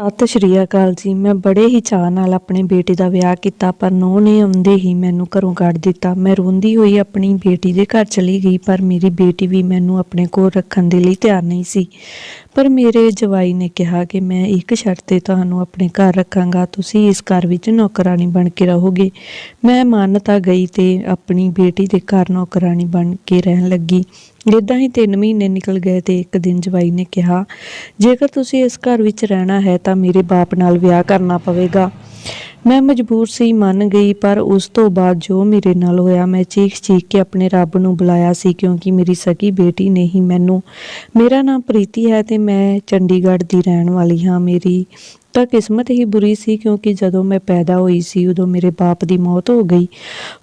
ਸਤਿ ਸ਼੍ਰੀ ਅਕਾਲ ਜੀ। ਮੈਂ ਬੜੇ ਹੀ ਚਾਅ ਨਾਲ ਆਪਣੇ ਬੇਟੇ ਦਾ ਵਿਆਹ ਕੀਤਾ, ਪਰ ਨੂੰਹ ਨੇ ਆਉਂਦੇ ਹੀ ਮੈਨੂੰ ਘਰੋਂ ਕੱਢ ਦਿੱਤਾ। ਮੈਂ ਰੋਂਦੀ ਹੋਈ ਆਪਣੀ ਬੇਟੀ ਦੇ ਘਰ ਚਲੀ ਗਈ, ਪਰ ਮੇਰੀ ਬੇਟੀ ਵੀ ਮੈਨੂੰ ਆਪਣੇ ਕੋਲ ਰੱਖਣ ਦੇ ਲਈ ਤਿਆਰ ਨਹੀਂ ਸੀ। ਪਰ ਮੇਰੇ ਜਵਾਈ ਨੇ ਕਿਹਾ ਕਿ ਮੈਂ ਇੱਕ ਸ਼ਰਤ ਤੇ ਤੁਹਾਨੂੰ ਆਪਣੇ ਘਰ ਰੱਖਾਂਗਾ। ਤੁਸੀਂ ਇਸ ਘਰ ਵਿੱਚ ਨੌਕਰਾਨੀ ਬਣ ਕੇ ਰਹੋਗੇ। ਮੈਂ ਮੰਨ ਤਾਂ ਗਈ ਤੇ ਆਪਣੀ ਬੇਟੀ ਦੇ ਘਰ ਨੌਕਰਾਨੀ ਬਣ ਕੇ ਰਹਿਣ ਲੱਗੀ। ਇਦਾਂ ਹੀ 3 ਮਹੀਨੇ ਨਿਕਲ ਗਏ ਤੇ ਇੱਕ ਦਿਨ ਜਵਾਈ ਨੇ ਕਿਹਾ, ਜੇਕਰ ਤੁਸੀਂ ਇਸ ਘਰ ਵਿੱਚ ਰਹਿਣਾ ਹੈ ਤਾਂ ਮੇਰੇ ਬਾਪ ਨਾਲ ਵਿਆਹ ਕਰਨਾ ਪਵੇਗਾ। ਮੈਂ ਮਜਬੂਰ ਸੀ, ਮੰਨ ਗਈ, ਪਰ ਉਸ ਤੋਂ ਬਾਅਦ ਜੋ ਮੇਰੇ ਨਾਲ ਹੋਇਆ, ਮੈਂ ਚੀਖ ਚੀਖ ਕੇ ਆਪਣੇ ਰੱਬ ਨੂੰ ਬੁਲਾਇਆ ਸੀ, ਕਿਉਂਕਿ ਮੇਰੀ ਸਕੀ ਬੇਟੀ ਨੇ ਹੀ ਮੈਨੂੰ, ਮੇਰਾ ਨਾਮ ਪ੍ਰੀਤੀ ਹੈ ਤੇ ਮੈਂ ਚੰਡੀਗੜ੍ਹ ਦੀ ਰਹਿਣ ਵਾਲੀ ਹਾਂ। ਮੇਰੀ ਤਾਂ ਕਿਸਮਤ ਹੀ ਬੁਰੀ ਸੀ ਕਿਉਂਕਿ ਜਦੋਂ ਮੈਂ ਪੈਦਾ ਹੋਈ ਸੀ, ਉਦੋਂ ਮੇਰੇ ਬਾਪ ਦੀ ਮੌਤ ਹੋ ਗਈ।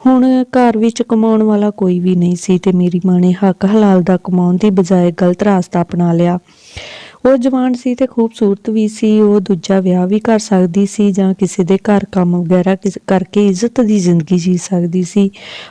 ਹੁਣ ਘਰ ਵਿੱਚ ਕਮਾਉਣ ਵਾਲਾ ਕੋਈ ਵੀ ਨਹੀਂ ਸੀ ਤੇ ਮੇਰੀ ਮਾਂ ਨੇ ਹੱਕ ਹਲਾਲ ਦਾ ਕਮਾਉਣ ਦੀ ਬਜਾਏ ਗਲਤ ਰਾਸਤਾ ਅਪਣਾ ਲਿਆ। ਉਹ ਜਵਾਨ ਸੀ ਤੇ ਖੂਬਸੂਰਤ ਵੀ ਸੀ, ਉਹ ਦੂਜਾ ਵਿਆਹ ਵੀ ਕਰ ਸਕਦੀ ਸੀ ਜਾਂ ਕਿਸੇ ਦੇ ਘਰ ਕੰਮ ਵਗੈਰਾ ਕਰਕੇ ਇੱਜ਼ਤ ਦੀ ਜ਼ਿੰਦਗੀ ਜੀ ਸਕਦੀ ਸੀ।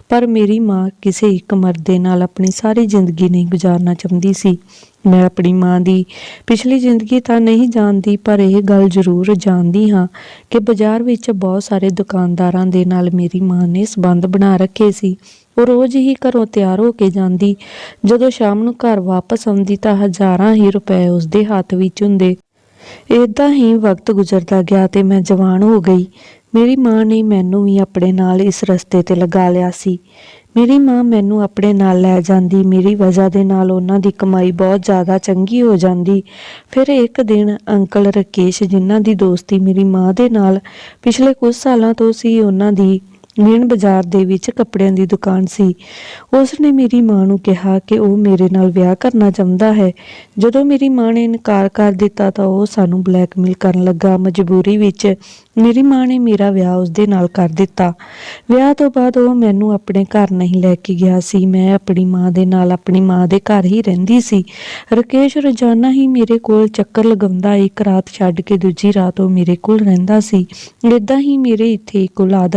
ਪਰ ਮੇਰੀ ਮਾਂ ਕਿਸੇ ਇੱਕ ਮਰਦ ਦੇ ਨਾਲ ਆਪਣੀ ਸਾਰੀ ਜ਼ਿੰਦਗੀ ਨਹੀਂ ਗੁਜ਼ਾਰਨਾ ਚਾਹੁੰਦੀ ਸੀ। ਮੈਂ ਆਪਣੀ ਮਾਂ ਦੀ ਪਿਛਲੀ ਜ਼ਿੰਦਗੀ ਤਾਂ ਨਹੀਂ ਜਾਣਦੀ, ਪਰ ਇਹ ਗੱਲ ਜ਼ਰੂਰ ਜਾਣਦੀ ਹਾਂ ਕਿ ਬਾਜ਼ਾਰ ਵਿੱਚ ਬਹੁਤ ਸਾਰੇ ਦੁਕਾਨਦਾਰਾਂ ਦੇ ਨਾਲ ਮੇਰੀ ਮਾਂ ਨੇ ਸਬੰਧ ਬਣਾ ਰੱਖੇ ਸੀ। ਉਹ ਰੋਜ਼ ਹੀ ਘਰੋਂ ਤਿਆਰ ਹੋ ਕੇ ਜਾਂਦੀ। ਜਦੋਂ ਸ਼ਾਮ ਨੂੰ ਘਰ ਵਾਪਸ ਆਉਂਦੀ ਤਾਂ ਹਜ਼ਾਰਾਂ ਹੀ ਰੁਪਏ ਉਸਦੇ ਹੱਥ ਵਿੱਚ ਹੁੰਦੇ। ਇਦਾਂ ਹੀ ਵਕਤ ਗੁਜ਼ਰਦਾ ਗਿਆ ਤੇ ਮੈਂ ਜਵਾਨ ਹੋ ਗਈ। ਮੇਰੀ ਮਾਂ ਨੇ ਮੈਨੂੰ ਵੀ ਆਪਣੇ ਨਾਲ ਇਸ ਰਸਤੇ ਤੇ ਲਗਾ ਲਿਆ ਸੀ। ਮੇਰੀ ਮਾਂ ਮੈਨੂੰ ਆਪਣੇ ਨਾਲ ਲੈ ਜਾਂਦੀ। ਮੇਰੀ ਵਜ੍ਹਾ ਦੇ ਨਾਲ ਉਹਨਾਂ ਦੀ ਕਮਾਈ ਬਹੁਤ ਜ਼ਿਆਦਾ ਚੰਗੀ ਹੋ ਜਾਂਦੀ। ਫਿਰ ਇੱਕ ਦਿਨ ਅੰਕਲ ਰਕੇਸ਼, ਜਿਨ੍ਹਾਂ ਦੀ ਦੋਸਤੀ ਮੇਰੀ ਮਾਂ ਦੇ ਨਾਲ ਪਿਛਲੇ ਕੁਝ ਸਾਲਾਂ ਤੋਂ ਸੀ, ਉਹਨਾਂ ਦੀ ਮੇਨ ਬਾਜ਼ਾਰ ਦੇ ਵਿੱਚ ਕੱਪੜਿਆਂ ਦੀ ਦੁਕਾਨ ਸੀ। ਉਸ ਨੇ ਮੇਰੀ ਮਾਂ ਨੂੰ ਕਿਹਾ ਕਿ ਉਹ ਮੇਰੇ ਨਾਲ ਵਿਆਹ ਕਰਨਾ ਚਾਹੁੰਦਾ ਹੈ। ਜਦੋਂ ਮੇਰੀ ਮਾਂ ਨੇ ਇਨਕਾਰ ਕਰ ਦਿੱਤਾ ਤਾਂ ਉਹ ਸਾਨੂੰ ਬਲੈਕਮੇਲ ਕਰਨ ਲੱਗਾ ਮਜਬੂਰੀ ਵਿੱਚ। ਮੇਰੀ ਮਾਂ ਨੇ ਮੇਰਾ ਵਿਆਹ ਉਸਦੇ ਨਾਲ ਕਰ ਦਿੱਤਾ। ਵਿਆਹ ਤੋਂ ਬਾਅਦ ਉਹ ਮੈਨੂੰ ਆਪਣੇ ਘਰ ਨਹੀਂ ਲੈ ਕੇ ਗਿਆ ਸੀ। ਮੈਂ ਆਪਣੀ ਮਾਂ ਦੇ ਨਾਲ ਆਪਣੀ ਮਾਂ ਦੇ ਘਰ ਹੀ ਰਹਿੰਦੀ ਸੀ। ਰਕੇਸ਼ ਰੋਜ਼ਾਨਾ ਹੀ ਮੇਰੇ ਕੋਲ ਚੱਕਰ ਲਗਾਉਂਦਾ ਇੱਕ ਰਾਤ ਛੱਡ ਕੇ ਦੂਜੀ ਰਾਤ ਉਹ ਮੇਰੇ ਕੋਲ ਰਹਿੰਦਾ ਸੀ। ਇਦਾਂ ਹੀ ਮੇਰੇ ਇੱਥੇ ਇੱਕ ਔਲਾਦ,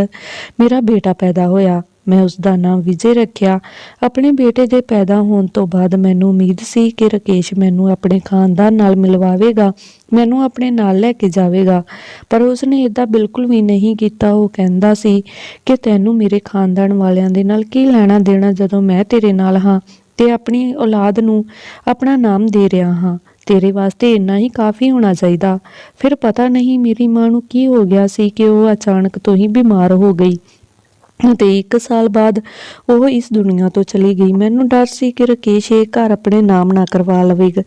ਮੇਰਾ ਬੇਟਾ ਪੈਦਾ ਹੋਇਆ। ਮੈਂ ਉਸ ਦਾ ਨਾਮ ਵਿਜੇ ਰੱਖਿਆ। ਆਪਣੇ ਬੇਟੇ ਦੇ ਪੈਦਾ ਹੋਣ ਤੋਂ ਬਾਅਦ ਮੈਨੂੰ ਉਮੀਦ ਸੀ ਕਿ ਰਕੇਸ਼ ਮੈਨੂੰ ਆਪਣੇ ਖਾਨਦਾਨ ਨਾਲ ਮਿਲਵਾਵੇਗਾ, ਮੈਨੂੰ ਆਪਣੇ ਨਾਲ ਲੈ ਕੇ ਜਾਵੇਗਾ। ਪਰ ਉਸਨੇ ਇਦਾਂ ਬਿਲਕੁਲ ਵੀ ਨਹੀਂ ਕੀਤਾ। ਉਹ ਕਹਿੰਦਾ ਸੀ ਕਿ ਤੈਨੂੰ ਮੇਰੇ ਖਾਨਦਾਨ ਵਾਲਿਆਂ ਦੇ ਨਾਲ ਕੀ ਲੈਣਾ ਦੇਣਾ ਜਦੋਂ ਮੈਂ ਤੇਰੇ ਨਾਲ ਹਾਂ ਤੇ ਆਪਣੀ ਔਲਾਦ ਨੂੰ ਆਪਣਾ ਨਾਮ ਦੇ ਰਿਹਾ ਹਾਂ। ਤੇਰੇ ਵਾਸਤੇ ਇੰਨਾ ਹੀ ਕਾਫੀ ਹੋਣਾ ਚਾਹੀਦਾ। ਫਿਰ ਪਤਾ ਨਹੀਂ ਮੇਰੀ ਮਾਂ ਨੂੰ ਕੀ ਹੋ ਗਿਆ ਸੀ ਕਿ ਉਹ ਅਚਾਨਕ ਤੋਂ ਹੀ ਬਿਮਾਰ ਹੋ ਗਈ। ਤੇ ਇੱਕ ਸਾਲ ਬਾਅਦ ਉਹ ਇਸ ਦੁਨੀਆ ਤੋਂ ਚਲੀ ਗਈ। ਮੈਨੂੰ ਡਰ ਸੀ ਕਿ ਰਕੇਸ਼ ਇਹ ਘਰ ਆਪਣੇ ਨਾਮ ਨਾ ਕਰਵਾ ਲਵੇਗਾ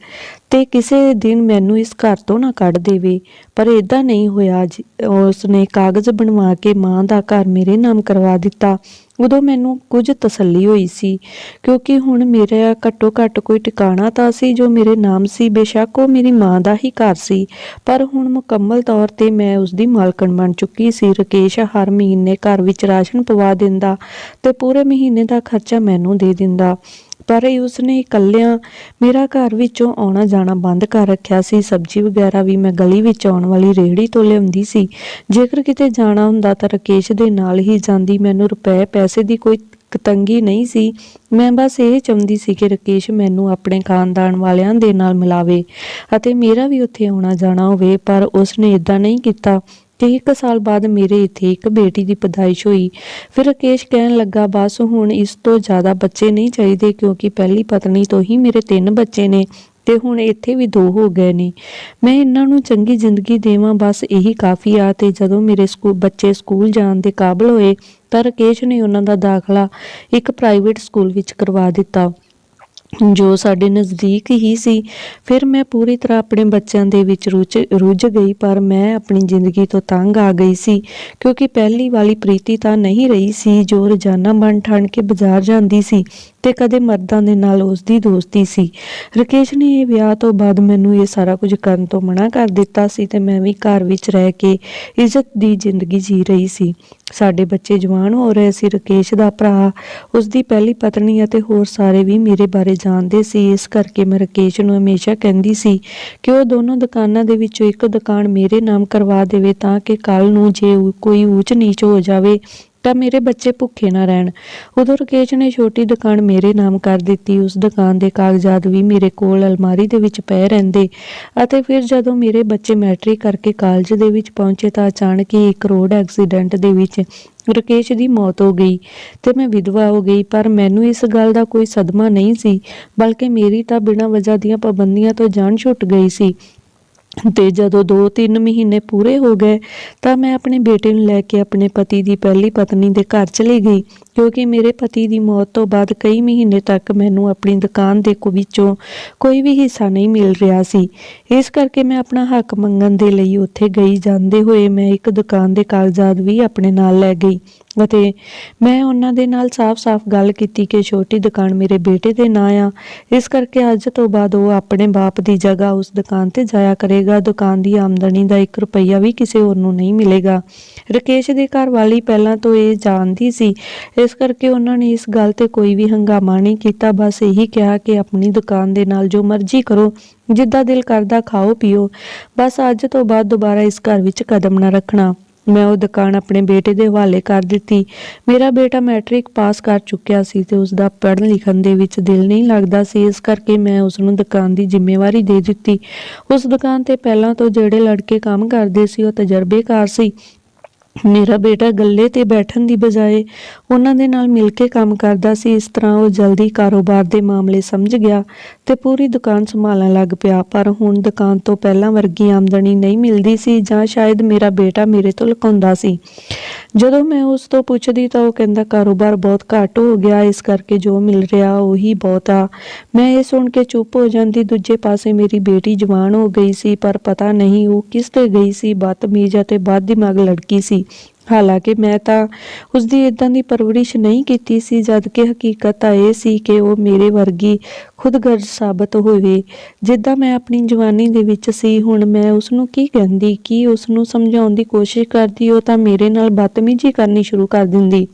ਤੇ ਕਿਸੇ ਦਿਨ ਮੈਨੂੰ ਇਸ ਘਰ ਤੋਂ ਨਾ ਕੱਢ ਦੇਵੇ। ਪਰ ਇਦਾਂ ਨਹੀਂ ਹੋਇਆ। ਉਸਨੇ ਕਾਗਜ਼ ਬਣਵਾ ਕੇ ਮਾਂ ਦਾ ਘਰ ਮੇਰੇ ਨਾਮ ਕਰਵਾ ਦਿੱਤਾ। ਉਦੋਂ ਮੈਨੂੰ ਕੁਝ ਤਸੱਲੀ ਹੋਈ ਸੀ, ਕਿਉਂਕਿ ਹੁਣ ਮੇਰਾ ਘੱਟੋ ਘੱਟ ਕੋਈ ਟਿਕਾਣਾ ਤਾਂ ਸੀ ਜੋ ਮੇਰੇ ਨਾਮ ਸੀ, ਬੇਸ਼ੱਕ ਉਹ ਮੇਰੀ ਮਾਂ ਦਾ ਹੀ ਘਰ ਸੀ। ਪਰ ਹੁਣ ਮੁਕੰਮਲ ਤੌਰ ਤੇ ਮੈਂ ਉਸ ਦੀ ਮਾਲਕਣ ਬਣ ਚੁੱਕੀ ਸੀ। ਰਕੇਸ਼ ਹਰ ਮਹੀਨੇ ਘਰ ਵਿੱਚ ਰਾਸ਼ਨ ਪਵਾ ਦਿੰਦਾ ਤੇ ਪੂਰੇ ਮਹੀਨੇ ਦਾ ਖਰਚਾ ਮੈਨੂੰ ਦੇ ਦਿੰਦਾ। ਪਰ ਉਸਨੇ ਇਕੱਲਿਆਂ ਮੇਰਾ ਘਰ ਵਿੱਚੋਂ ਆਉਣਾ ਜਾਣਾ ਬੰਦ ਕਰ ਰੱਖਿਆ ਸੀ। ਸਬਜ਼ੀ ਵਗੈਰਾ ਵੀ ਮੈਂ ਗਲੀ ਵਿੱਚ ਆਉਣ ਵਾਲੀ ਰੇਹੜੀ ਤੋਂ ਲਿਆਉਂਦੀ ਸੀ। ਜੇਕਰ ਕਿਤੇ ਜਾਣਾ ਹੁੰਦਾ ਤਾਂ ਰਕੇਸ਼ ਦੇ ਨਾਲ ਹੀ ਜਾਂਦੀ। ਮੈਨੂੰ ਰੁਪਏ ਪੈਸੇ ਦੀ ਕੋਈ ਤੰਗੀ ਨਹੀਂ ਸੀ। ਮੈਂ ਬਸ ਇਹ ਚਾਹੁੰਦੀ ਸੀ ਕਿ ਰਕੇਸ਼ ਮੈਨੂੰ ਆਪਣੇ ਖਾਨਦਾਨ ਵਾਲਿਆਂ ਦੇ ਨਾਲ ਮਿਲਾਵੇ ਅਤੇ ਮੇਰਾ ਵੀ ਉੱਥੇ ਆਉਣਾ ਜਾਣਾ ਹੋਵੇ, ਪਰ ਉਸਨੇ ਇਦਾਂ ਨਹੀਂ ਕੀਤਾ। ਤੇ ਇੱਕ ਸਾਲ ਬਾਅਦ ਮੇਰੇ ਇੱਥੇ ਇੱਕ ਬੇਟੀ ਦੀ ਪਦਾਇਸ਼ ਹੋਈ। ਫਿਰ ਰਕੇਸ਼ ਕਹਿਣ ਲੱਗਾ, ਬਸ ਹੁਣ ਇਸ ਤੋਂ ਜ਼ਿਆਦਾ ਬੱਚੇ ਨਹੀਂ ਚਾਹੀਦੇ ਕਿਉਂਕਿ ਪਹਿਲੀ ਪਤਨੀ ਤੋਂ ਹੀ ਮੇਰੇ ਤਿੰਨ ਬੱਚੇ ਨੇ ਤੇ ਹੁਣ ਇੱਥੇ ਵੀ ਦੋ ਹੋ ਗਏ ਨੇ। ਮੈਂ ਇਹਨਾਂ ਨੂੰ ਚੰਗੀ ਜ਼ਿੰਦਗੀ ਦੇਵਾਂ, ਬਸ ਇਹੀ ਕਾਫੀ ਆ ਤੇ ਜਦੋਂ ਮੇਰੇ ਸਕੂਲ ਬੱਚੇ ਸਕੂਲ ਜਾਣ ਦੇ ਕਾਬਲ ਹੋਏ ਤਾਂ ਰਕੇਸ਼ ਨੇ ਉਹਨਾਂ ਦਾ ਦਾਖਲਾ ਇੱਕ ਪ੍ਰਾਈਵੇਟ ਸਕੂਲ ਵਿੱਚ ਕਰਵਾ ਦਿੱਤਾ। ਜੋ ਸਾਡੇ ਨਜ਼ਦੀਕ ਹੀ ਸੀ, ਫਿਰ ਮੈਂ ਪੂਰੀ ਤਰ੍ਹਾਂ ਆਪਣੇ ਬੱਚਿਆਂ ਦੇ ਵਿੱਚ ਰੁੱਝ ਰੁੱਝ ਗਈ, ਪਰ ਮੈਂ ਆਪਣੀ ਜ਼ਿੰਦਗੀ ਤੋਂ ਤੰਗ ਆ ਗਈ ਸੀ, ਕਿਉਂਕਿ ਪਹਿਲੀ ਵਾਲੀ ਪ੍ਰੀਤੀ ਤਾਂ ਨਹੀਂ ਰਹੀ ਸੀ, ਜੋ ਰੋਜ਼ਾਨਾ ਬਣ ਠਣ ਕੇ ਬਾਜ਼ਾਰ ਜਾਂਦੀ ਸੀ ਤੇ ਕਦੇ ਮਰਦਾਂ ਦੇ ਨਾਲ ਉਸ ਦੀ ਦੋਸਤੀ ਸੀ। ਰਕੇਸ਼ ਨੇ ਇਹ ਵਿਆਹ ਤੋਂ ਬਾਅਦ ਮੈਨੂੰ ਇਹ ਸਾਰਾ ਕੁਝ ਕਰਨ ਤੋਂ ਮਨਾ ਕਰ ਦਿੱਤਾ ਸੀ ਤੇ ਮੈਂ ਵੀ ਘਰ ਵਿੱਚ ਰਹਿ ਕੇ ਇੱਜ਼ਤ ਦੀ ਜ਼ਿੰਦਗੀ ਜੀ ਰਹੀ ਸੀ। ਸਾਡੇ ਬੱਚੇ ਜਵਾਨ ਹੋ ਰਹੇ ਸੀ, ਰਕੇਸ਼ ਦਾ ਭਰਾ ਉਸ ਦੀ ਪਹਿਲੀ ਪਤਨੀ ਅਤੇ ਹੋਰ ਸਾਰੇ ਵੀ ਮੇਰੇ ਬਾਰੇ ਜਾਣਦੇ ਸੀ। ਇਸ ਕਰਕੇ ਮੈਂ ਰਕੇਸ਼ ਨੂੰ ਹਮੇਸ਼ਾ ਕਹਿੰਦੀ ਸੀ ਕਿ ਉਹ ਦੋਨੋਂ ਦੁਕਾਨਾਂ ਦੇ ਵਿੱਚੋਂ ਇੱਕ ਦੁਕਾਨ ਮੇਰੇ ਨਾਮ ਕਰਵਾ ਦੇਵੇ ਤਾਂ ਕਿ ਕੱਲ ਨੂੰ ਜੇ ਕੋਈ ਊਚ ਨੀਚ ਹੋ ਜਾਵੇ ਤਾਂ ਮੇਰੇ ਬੱਚੇ ਭੁੱਖੇ ਨਾ ਰਹਿਣ। ਉਦੋਂ ਰਕੇਸ਼ ਨੇ ਛੋਟੀ ਦੁਕਾਨ ਮੇਰੇ ਨਾਮ ਕਰ ਦਿੱਤੀ। ਉਸ ਦੁਕਾਨ ਦੇ ਕਾਗਜ਼ਾਤ ਵੀ ਮੇਰੇ ਕੋਲ ਅਲਮਾਰੀ ਦੇ ਵਿੱਚ ਪਏ ਰਹਿੰਦੇ। ਅਤੇ ਫਿਰ ਜਦੋਂ ਮੇਰੇ ਬੱਚੇ ਮੈਟ੍ਰਿਕ ਕਰਕੇ ਕਾਲਜ ਦੇ ਵਿੱਚ ਪਹੁੰਚੇ ਤਾਂ ਅਚਾਨਕ ਹੀ ਇੱਕ ਰੋਡ ਐਕਸੀਡੈਂਟ ਦੇ ਵਿੱਚ ਰਕੇਸ਼ ਦੀ ਮੌਤ ਹੋ ਗਈ ਤੇ ਮੈਂ ਵਿਧਵਾ ਹੋ ਗਈ। ਪਰ ਮੈਨੂੰ ਇਸ ਗੱਲ ਦਾ ਕੋਈ ਸਦਮਾ ਨਹੀਂ ਸੀ, ਬਲਕਿ ਮੇਰੀ ਤਾਂ ਬਿਨਾਂ ਵਜ੍ਹਾ ਦੀਆਂ ਪਾਬੰਦੀਆਂ ਤੋਂ ਜਾਨ ਛੁੱਟ ਗਈ ਸੀ। ਤੇ ਜਦੋਂ 2-3 ਮਹੀਨੇ ਪੂਰੇ ਹੋ ਗਏ ਤਾਂ ਮੈਂ ਆਪਣੇ ਬੇਟੇ ਨੂੰ ਲੈ ਕੇ ਆਪਣੇ ਪਤੀ ਦੀ ਪਹਿਲੀ ਪਤਨੀ ਦੇ ਘਰ ਚਲੀ ਗਈ। ਕਿਉਂਕਿ ਮੇਰੇ ਪਤੀ ਦੀ ਮੌਤ ਤੋਂ ਬਾਅਦ ਕਈ ਮਹੀਨੇ ਤੱਕ ਮੈਨੂੰ ਆਪਣੀ ਦੁਕਾਨ ਦੇ ਵਿੱਚੋਂ ਕੋਈ ਵੀ ਹਿੱਸਾ ਨਹੀਂ ਮਿਲ ਰਿਹਾ ਸੀ। ਇਸ ਕਰਕੇ ਮੈਂ ਆਪਣਾ ਹੱਕ ਮੰਗਣ ਦੇ ਲਈ ਉੱਥੇ ਗਈ। ਜਾਂਦੇ ਹੋਏ ਮੈਂ ਇੱਕ ਦੁਕਾਨ ਦੇ ਕਾਗਜ਼ਾਤ ਵੀ ਆਪਣੇ ਨਾਲ ਲੈ ਗਈ ਅਤੇ ਮੈਂ ਉਹਨਾਂ ਦੇ ਨਾਲ ਸਾਫ਼-ਸਾਫ਼ ਗੱਲ ਕੀਤੀ ਕਿ ਛੋਟੀ ਦੁਕਾਨ ਮੇਰੇ ਬੇਟੇ ਦੇ ਨਾਂ ਆ। ਇਸ ਕਰਕੇ ਅੱਜ ਤੋਂ ਬਾਅਦ ਉਹ ਆਪਣੇ ਬਾਪ ਦੀ ਜਗ੍ਹਾ ਉਸ ਦੁਕਾਨ ਤੇ ਜਾਇਆ ਕਰੇਗਾ। ਦੁਕਾਨ ਦੀ ਆਮਦਨੀ ਦਾ 1 ਰੁਪਈਆ ਵੀ ਕਿਸੇ ਹੋਰ ਨੂੰ ਨਹੀਂ ਮਿਲੇਗਾ। ਰਕੇਸ਼ ਦੇ ਘਰ ਵਾਲੀ ਪਹਿਲਾਂ ਤੋਂ ਇਹ ਜਾਣਦੀ ਸੀ। ਇਸ ਕਰਕੇ ਉਹਨਾਂ ਨੇ ਇਸ ਗੱਲ ਤੇ ਕੋਈ ਵੀ ਹੰਗਾਮਾ ਨਹੀਂ ਕੀਤਾ, ਬਸ ਇਹੀ ਕਿਹਾ ਕਿ ਆਪਣੀ ਦੁਕਾਨ ਦੇ ਨਾਲ ਜੋ ਮਰਜ਼ੀ ਕਰੋ, ਜਿੱਦਾਂ ਦਿਲ ਕਰਦਾ ਖਾਓ, ਪੀਓ। ਬਸ ਅੱਜ ਤੋਂ ਬਾਅਦ ਦੁਬਾਰਾ ਇਸ ਘਰ ਵਿੱਚ ਕਦਮ ਨਾ ਰੱਖਣਾ। ਮੈਂ ਉਹ ਦੁਕਾਨ ਆਪਣੇ ਬੇਟੇ ਦੇ ਹਵਾਲੇ ਕਰ ਦਿੱਤੀ। ਮੇਰਾ ਬੇਟਾ ਮੈਟ੍ਰਿਕ ਪਾਸ ਕਰ ਚੁੱਕਿਆ ਸੀ ਤੇ ਉਸ ਦਾ ਪੜ੍ਹਨ ਲਿਖਣ ਦੇ ਵਿੱਚ ਦਿਲ ਨਹੀਂ ਲੱਗਦਾ ਸੀ। ਇਸ ਕਰਕੇ ਮੈਂ ਉਸ ਨੂੰ ਦੁਕਾਨ ਦੀ ਜ਼ਿੰਮੇਵਾਰੀ ਦੇ ਦਿੱਤੀ। ਉਸ ਦੁਕਾਨ ਤੇ ਪਹਿਲਾਂ ਤੋਂ ਜਿਹੜੇ ਲੜਕੇ ਕੰਮ ਕਰਦੇ ਸੀ, ਉਹ ਤਜਰਬੇਕਾਰ ਸੀ। ਮੇਰਾ ਬੇਟਾ ਗੱਲੇ ਤੇ ਬੈਠਣ ਦੀ ਬਜਾਏ ਉਹਨਾਂ ਦੇ ਨਾਲ ਮਿਲ ਕੇ ਕੰਮ ਕਰਦਾ ਸੀ, ਇਸ ਤਰ੍ਹਾਂ ਉਹ ਜਲਦੀ ਕਾਰੋਬਾਰ ਦੇ ਮਾਮਲੇ ਸਮਝ ਗਿਆ ਤੇ ਪੂਰੀ ਦੁਕਾਨ ਸੰਭਾਲਣ ਲੱਗ ਪਿਆ। ਪਰ ਹੁਣ ਦੁਕਾਨ ਤੋਂ ਪਹਿਲਾਂ ਵਰਗੀ ਆਮਦਨੀ ਨਹੀਂ ਮਿਲਦੀ ਸੀ ਜਾਂ ਸ਼ਾਇਦ ਮੇਰਾ ਬੇਟਾ ਮੇਰੇ ਤੋਂ ਲੁਕਾਉਂਦਾ ਸੀ। ਜਦੋਂ ਮੈਂ ਉਸ ਤੋਂ ਪੁੱਛਦੀ ਤਾਂ ਉਹ ਕਹਿੰਦਾ ਕਾਰੋਬਾਰ ਬਹੁਤ ਘੱਟ ਹੋ ਗਿਆ, ਇਸ ਕਰਕੇ ਜੋ ਮਿਲ ਰਿਹਾ ਉਹੀ ਬਹੁਤ ਆ। ਮੈਂ ਇਹ ਸੁਣ ਕੇ ਚੁੱਪ ਹੋ ਜਾਂਦੀ, ਦੂਜੇ ਪਾਸੇ ਮੇਰੀ ਬੇਟੀ ਜਵਾਨ ਹੋ ਗਈ ਸੀ, ਪਰ ਪਤਾ ਨਹੀਂ ਉਹ ਕਿਸ ਤੇ ਗਈ ਸੀ, ਬਦਤਮੀਜ਼ ਅਤੇ ਬਦ ਦਿਮਾਗ ਲੜਕੀ ਸੀ। ਹਾਲਾਂਕਿ ਮੈਂ ਤਾਂ ਉਸ ਦੀ ਇਦਾਂ ਦੀ ਪਰਵਰਿਸ਼ ਨਹੀਂ ਕੀਤੀ ਸੀ, ਜਦ ਕਿ ਹਕੀਕਤ ਤਾਂ ਇਹ ਸੀ ਕਿ ਉਹ ਮੇਰੇ ਵਰਗੀ ਖੁਦਗਰਜ਼ ਸਾਬਤ ਹੋਵੇ। ਜਿੱਦਾਂ ਮੈਂ ਆਪਣੀ ਜਵਾਨੀ ਦੇ ਵਿੱਚ ਸੀ, ਹੁਣ ਮੈਂ ਉਸ ਨੂੰ ਕੀ ਕਹਿੰਦੀ, ਕੀ ਉਸ ਨੂੰ ਸਮਝਾਉਣ ਦੀ ਕੋਸ਼ਿਸ਼ ਕਰਦੀ, ਉਹ ਤਾਂ ਮੇਰੇ ਨਾਲ ਬਦਤਮੀਜ਼ੀ ਕਰਨੀ ਸ਼ੁਰੂ ਕਰ ਦਿੰਦੀ।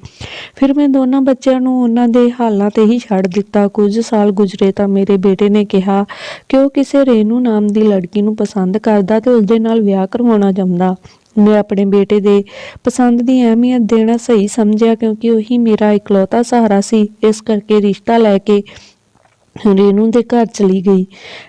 ਫਿਰ ਮੈਂ ਦੋਨਾਂ ਬੱਚਿਆਂ ਨੂੰ ਉਹਨਾਂ ਦੇ ਹਾਲਾਂ ਤੇ ਹੀ ਛੱਡ ਦਿੱਤਾ। ਕੁਝ ਸਾਲ ਗੁਜ਼ਰੇ ਤਾਂ ਮੇਰੇ ਬੇਟੇ ਨੇ ਕਿਹਾ ਕਿ ਉਹ ਕਿਸੇ ਰੇਨੂ ਨਾਮ ਦੀ ਲੜਕੀ ਨੂੰ ਪਸੰਦ ਕਰਦਾ ਤੇ ਉਸ ਦੇ ਨਾਲ ਵਿਆਹ ਕਰਵਾਉਣਾ ਚਾਹੁੰਦਾ। ਮੈਂ ਆਪਣੇ ਬੇਟੇ ਦੇ ਪਸੰਦ ਦੀ ਅਹਿਮੀਅਤ ਦੇਣਾ ਸਹੀ ਸਮਝਿਆ ਕਿਉਂਕਿ ਉਹੀ ਮੇਰਾ ਇਕਲੌਤਾ ਸਹਾਰਾ ਸੀ। ਇਸ ਕਰਕੇ ਰਿਸ਼ਤਾ ਲੈ ਕੇ ਰੇਨੂ ਦੇ ਘਰ ਚਲੀ ਗਈ।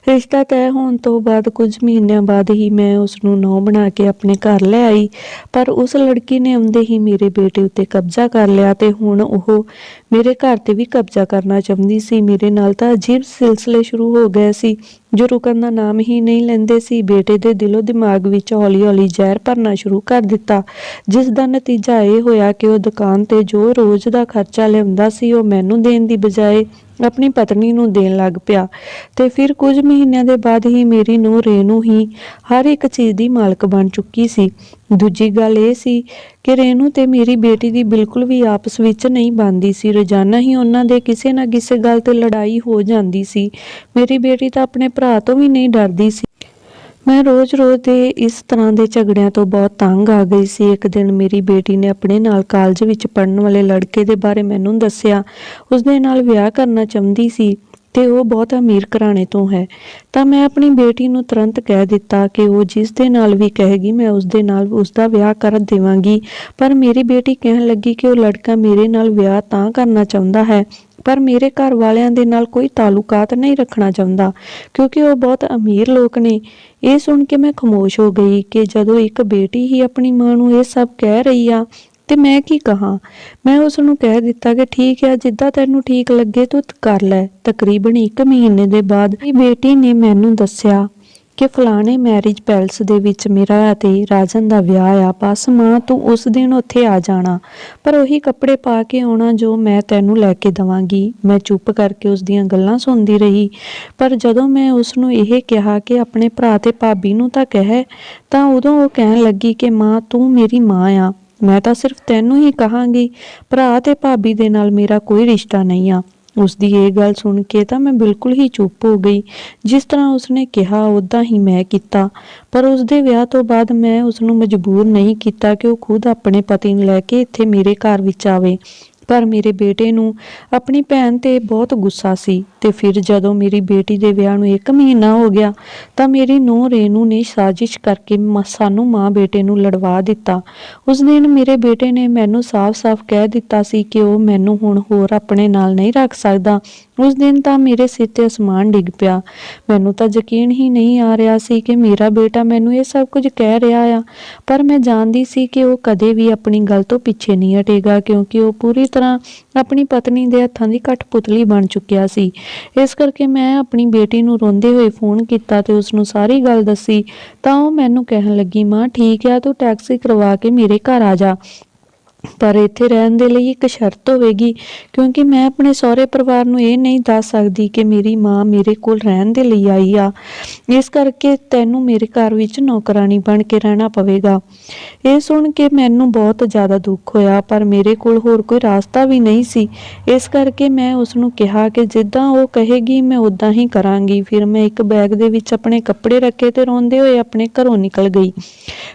ਰਿਸ਼ਤਾ ਤੈਅ ਹੋਣ ਤੋਂ ਬਾਅਦ ਕੁਝ ਮਹੀਨਿਆਂ ਬਾਅਦ ਹੀ ਮੈਂ ਉਸ ਨੂੰ ਨੌ ਬਣਾ ਕੇ ਆਪਣੇ ਘਰ ਲੈ ਆਈ। ਪਰ ਉਸ ਲੜਕੀ ਨੇ ਆਉਂਦੇ ਹੀ ਮੇਰੇ ਬੇਟੇ ਉੱਤੇ ਕਬਜ਼ਾ ਕਰ ਲਿਆ ਤੇ ਹੁਣ ਉਹ ਮੇਰੇ ਘਰ ਤੇ ਵੀ ਕਬਜ਼ਾ ਕਰਨਾ ਚਾਹੁੰਦੀ ਸੀ। ਮੇਰੇ ਨਾਲ ਤਾਂ ਅਜੀਬ ਸਿਲਸਿਲੇ ਸ਼ੁਰੂ ਹੋ ਗਏ ਸੀ। ਜੋ ਰੁਕਣ ਦਾ ਨਾਮ ਹੀ ਨਹੀਂ ਲੈਂਦੇ ਸੀ, ਬੇਟੇ ਦੇ ਦਿਲੋਂ ਦਿਮਾਗ ਵਿੱਚ ਹੌਲੀ-ਹੌਲੀ ਜ਼ਹਿਰ ਭਰਨਾ ਸ਼ੁਰੂ ਕਰ ਦਿੱਤਾ। ਜਿਸ ਦਾ ਨਤੀਜਾ ਇਹ ਹੋਇਆ ਕਿ ਉਹ ਦੁਕਾਨ ਤੇ ਜੋ ਰੋਜ਼ ਦਾ ਖਰਚਾ ਲਿਆਉਂਦਾ ਸੀ, ਉਹ ਮੈਨੂੰ ਦੇਣ ਦੀ ਬਜਾਏ ਆਪਣੀ ਪਤਨੀ ਨੂੰ ਦੇਣ ਲੱਗ ਪਿਆ। ਤੇ ਫਿਰ ਕੁਝ ਮਹੀਨਿਆਂ ਦੇ ਬਾਅਦ ਹੀ ਮੇਰੀ ਨੂੰ ਰੇਨੂ ਹੀ ਹਰ ਇੱਕ ਚੀਜ਼ ਦੀ ਮਾਲਕ ਬਣ ਚੁੱਕੀ ਸੀ। ਦੂਜੀ ਗੱਲ ਇਹ ਸੀ ਕਿ ਰੇਨੂ ਤੇ ਮੇਰੀ ਬੇਟੀ ਦੀ ਬਿਲਕੁਲ ਵੀ ਆਪਸ ਵਿੱਚ ਨਹੀਂ ਬਣਦੀ ਸੀ। ਰੋਜ਼ਾਨਾ ਹੀ ਉਹਨਾਂ ਦੇ ਕਿਸੇ ਨਾ ਕਿਸੇ ਗੱਲ ਤੇ ਲੜਾਈ ਹੋ ਜਾਂਦੀ ਸੀ। ਮੇਰੀ ਬੇਟੀ ਤਾਂ ਆਪਣੇ ਭਰਾ ਤੋਂ ਵੀ ਨਹੀਂ ਡਰਦੀ ਸੀ। ਮੈਂ ਰੋਜ਼-ਰੋਜ਼ ਦੇ ਇਸ ਤਰ੍ਹਾਂ ਦੇ ਝਗੜਿਆਂ ਤੋਂ ਬਹੁਤ ਤੰਗ ਆ ਗਈ ਸੀ। ਇੱਕ ਦਿਨ ਮੇਰੀ ਬੇਟੀ ਨੇ ਆਪਣੇ ਨਾਲ ਕਾਲਜ ਵਿੱਚ ਪੜਨ ਵਾਲੇ ਲੜਕੇ ਦੇ ਬਾਰੇ ਮੈਨੂੰ ਦੱਸਿਆ। ਉਸ ਦੇ ਨਾਲ ਵਿਆਹ ਕਰਨਾ ਚਾਹੁੰਦੀ ਸੀ। ਤੇ ਉਹ ਬਹੁਤ ਅਮੀਰ ਘਰਾਣੇ ਤੋਂ ਹੈ। ਤਾਂ ਮੈਂ ਆਪਣੀ ਬੇਟੀ ਨੂੰ ਤੁਰੰਤ ਕਹਿ ਦਿੱਤਾ ਕਿ ਉਹ ਜਿਸ ਦੇ ਨਾਲ ਵੀ ਕਹੇਗੀ, ਮੈਂ ਉਸ ਦੇ ਨਾਲ ਉਸ ਦਾ ਵਿਆਹ ਕਰ ਦੇਵਾਂਗੀ। ਪਰ ਮੇਰੀ ਬੇਟੀ ਕਹਿਣ ਲੱਗੀ ਕਿ ਉਹ ਲੜਕਾ ਮੇਰੇ ਨਾਲ ਵਿਆਹ ਤਾਂ ਕਰਨਾ ਚਾਹੁੰਦਾ ਹੈ, ਪਰ ਮੇਰੇ ਘਰ ਵਾਲਿਆਂ ਦੇ ਨਾਲ ਕੋਈ ਤਾਲੁਕਾਤ ਨਹੀਂ ਰੱਖਣਾ ਚਾਹੁੰਦਾ, ਕਿਉਂਕਿ ਉਹ ਬਹੁਤ ਅਮੀਰ ਲੋਕ ਨੇ। ਇਹ ਸੁਣ ਕੇ ਮੈਂ ਖਾਮੋਸ਼ ਹੋ ਗਈ ਕਿ ਜਦੋਂ ਇੱਕ ਬੇਟੀ ਹੀ ਆਪਣੀ ਮਾਂ ਨੂੰ ਇਹ ਸਭ ਕਹਿ ਰਹੀ ਆ ਤੇ ਮੈਂ ਕੀ ਕਹਾਂ? ਮੈਂ ਉਸ ਨੂੰ ਕਹਿ ਦਿੱਤਾ ਕਿ ਠੀਕ ਹੈ, ਜਿੱਦਾਂ ਤੈਨੂੰ ਠੀਕ ਲੱਗੇ ਤੂੰ ਕਰ ਲੈ। ਤਕਰੀਬਨ 1 ਮਹੀਨੇ ਦੇ ਬਾਅਦ ਮੇਰੀ ਬੇਟੀ ਨੇ ਮੈਨੂੰ ਦੱਸਿਆ ਕਿ ਫਲਾਣੇ ਮੈਰਿਜ ਪੈਲਸ ਦੇ ਵਿੱਚ ਮੇਰਾ ਅਤੇ ਰਾਜਨ ਦਾ ਵਿਆਹ ਆ। ਬਸ ਮਾਂ, ਤੂੰ ਉਸ ਦਿਨ ਉੱਥੇ ਆ ਜਾਣਾ। ਪਰ ਉਹੀ ਕੱਪੜੇ ਪਾ ਕੇ ਆਉਣਾ ਜੋ ਮੈਂ ਤੈਨੂੰ ਲੈ ਕੇ ਦਵਾਂਗੀ। ਮੈਂ ਚੁੱਪ ਕਰਕੇ ਉਸ ਦੀਆਂ ਗੱਲਾਂ ਸੁਣਦੀ ਰਹੀ। ਪਰ ਜਦੋਂ ਮੈਂ ਉਸ ਨੂੰ ਇਹ ਕਿਹਾ ਕਿ ਆਪਣੇ ਭਰਾ ਤੇ ਭਾਬੀ ਨੂੰ ਤਾਂ ਕਹਿ, ਤਾਂ ਉਦੋਂ ਉਹ ਕਹਿਣ ਲੱਗੀ ਕਿ ਮਾਂ, ਤੂੰ ਮੇਰੀ ਮਾਂ ਆ। ਮੈਂ ਤਾਂ ਸਿਰਫ ਤੈਨੂੰ ਹੀ ਕਹਾਂਗੀ, ਭਰਾ ਤੇ ਭਾਬੀ ਦੇ ਨਾਲ ਮੇਰਾ ਕੋਈ ਰਿਸ਼ਤਾ ਨਹੀਂ ਆ। ਉਸ ਦੀ ਇਹ ਗੱਲ ਸੁਣ ਕੇ ਤਾਂ ਮੈਂ ਬਿਲਕੁਲ ਹੀ ਚੁੱਪ ਹੋ ਗਈ। ਜਿਸ ਤਰ੍ਹਾਂ ਉਸਨੇ ਕਿਹਾ ਉਦਾਂ ਹੀ ਮੈਂ ਕੀਤਾ। ਪਰ ਉਸ ਦੇ ਵਿਆਹ ਤੋਂ ਬਾਅਦ ਮੈਂ ਉਸ ਨੂੰ ਮਜਬੂਰ ਨਹੀਂ ਕੀਤਾ ਕਿ ਉਹ ਖੁਦ ਆਪਣੇ ਪਤੀ ਨੂੰ ਲੈ ਕੇ ਇੱਥੇ ਮੇਰੇ ਘਰ ਵਿੱਚ ਆਵੇ। ਪਰ ਮੇਰੇ ਬੇਟੇ ਨੂੰ ਆਪਣੀ ਭੈਣ ਤੇ ਬਹੁਤ ਗੁੱਸਾ ਸੀ ਤੇ ਫਿਰ ਜਦੋਂ ਮੇਰੀ ਬੇਟੀ ਦੇ ਵਿਆਹ ਨੂੰ 1 ਮਹੀਨਾ ਹੋ ਗਿਆ ਤਾਂ ਮੇਰੀ ਨੂੰਹ ਰੇਨੂ ਨੇ ਸਾਜ਼ਿਸ਼ ਕਰਕੇ ਸਾਨੂੰ ਮਾਂ ਬੇਟੇ ਨੂੰ ਲੜਵਾ ਦਿੱਤਾ। ਉਸ ਦਿਨ ਮੇਰੇ ਬੇਟੇ ਨੇ ਮੈਨੂੰ ਸਾਫ਼-ਸਾਫ਼ ਕਹਿ ਦਿੱਤਾ ਸੀ ਕਿ ਉਹ ਮੈਨੂੰ ਹੁਣ ਹੋਰ ਆਪਣੇ ਨਾਲ ਨਹੀਂ ਰੱਖ ਸਕਦਾ। ਉਸ ਦਿਨ ਤਾਂ ਮੇਰੇ ਸਿਰ ਤੇ ਅਸਮਾਨ ਡਿੱਗ ਪਿਆ। ਮੈਨੂੰ ਤਾਂ ਯਕੀਨ ਹੀ ਨਹੀਂ ਆ ਰਿਹਾ ਸੀ ਕਿ ਮੇਰਾ ਬੇਟਾ ਮੈਨੂੰ ਇਹ ਸਭ ਕੁਝ ਕਹਿ ਰਿਹਾ ਆ। ਪਰ ਮੈਂ ਜਾਣਦੀ ਸੀ ਕਿ ਉਹ ਕਦੇ ਵੀ ਆਪਣੀ ਗੱਲ ਤੋਂ ਪਿੱਛੇ ਨਹੀਂ ਹਟੇਗਾ ਕਿਉਂਕਿ ਉਹ ਪੂਰੀ ਤਰ੍ਹਾਂ ਆਪਣੀ ਪਤਨੀ ਦੇ ਹੱਥਾਂ ਦੀ ਘੱਟ ਪੁਤਲੀ ਬਣ ਚੁੱਕਿਆ ਸੀ। ਇਸ ਕਰਕੇ ਮੈਂ ਆਪਣੀ ਬੇਟੀ ਨੂੰ ਰੋਂਦੇ ਹੋਏ ਫੋਨ ਕੀਤਾ ਤੇ ਉਸ ਨੂੰ ਸਾਰੀ ਗੱਲ ਦੱਸੀ। ਤਾਂ ਉਹ ਮੈਨੂੰ ਕਹਿਣ ਲੱਗੀ, ਮਾਂ, ਠੀਕ ਆ, ਤੂੰ ਟੈਕਸੀ ਕਰਵਾ ਕੇ ਮੇਰੇ ਘਰ ਆ ਜਾ। ਪਰ ਇੱਥੇ ਰਹਿਣ ਦੇ ਲਈ ਇੱਕ ਸ਼ਰਤ ਹੋਵੇਗੀ, ਕਿਉਂਕਿ ਮੈਂ ਆਪਣੇ ਸਹੁਰੇ ਪਰਿਵਾਰ ਨੂੰ ਇਹ ਨਹੀਂ ਦੱਸ ਸਕਦੀ ਕਿ ਮੇਰੀ ਮਾਂ ਮੇਰੇ ਕੋਲ ਰਹਿਣ ਦੇ ਲਈ ਆਈ ਆ। ਇਸ ਕਰਕੇ ਤੈਨੂੰ ਮੇਰੇ ਘਰ ਵਿੱਚ ਨੌਕਰਾਨੀ ਬਣ ਕੇ ਰਹਿਣਾ ਪਵੇਗਾ। ਇਹ ਸੁਣ ਕੇ ਮੈਨੂੰ ਬਹੁਤ ਜ਼ਿਆਦਾ ਦੁੱਖ ਹੋਇਆ, ਪਰ ਮੇਰੇ ਕੋਲ ਹੋਰ ਕੋਈ ਰਾਸਤਾ ਵੀ ਨਹੀਂ ਸੀ। ਇਸ ਕਰਕੇ ਮੈਂ ਉਸ ਨੂੰ ਕਿਹਾ ਕਿ ਜਿੱਦਾਂ ਉਹ ਕਹੇਗੀ, ਮੈਂ ਉਦਾਂ ਹੀ ਕਰਾਂਗੀ। ਫਿਰ ਮੈਂ ਇੱਕ ਬੈਗ ਦੇ ਵਿੱਚ ਆਪਣੇ ਕੱਪੜੇ ਰੱਖੇ ਤੇ ਰੋਂਦੇ ਹੋਏ ਆਪਣੇ ਘਰੋਂ ਨਿਕਲ ਗਈ।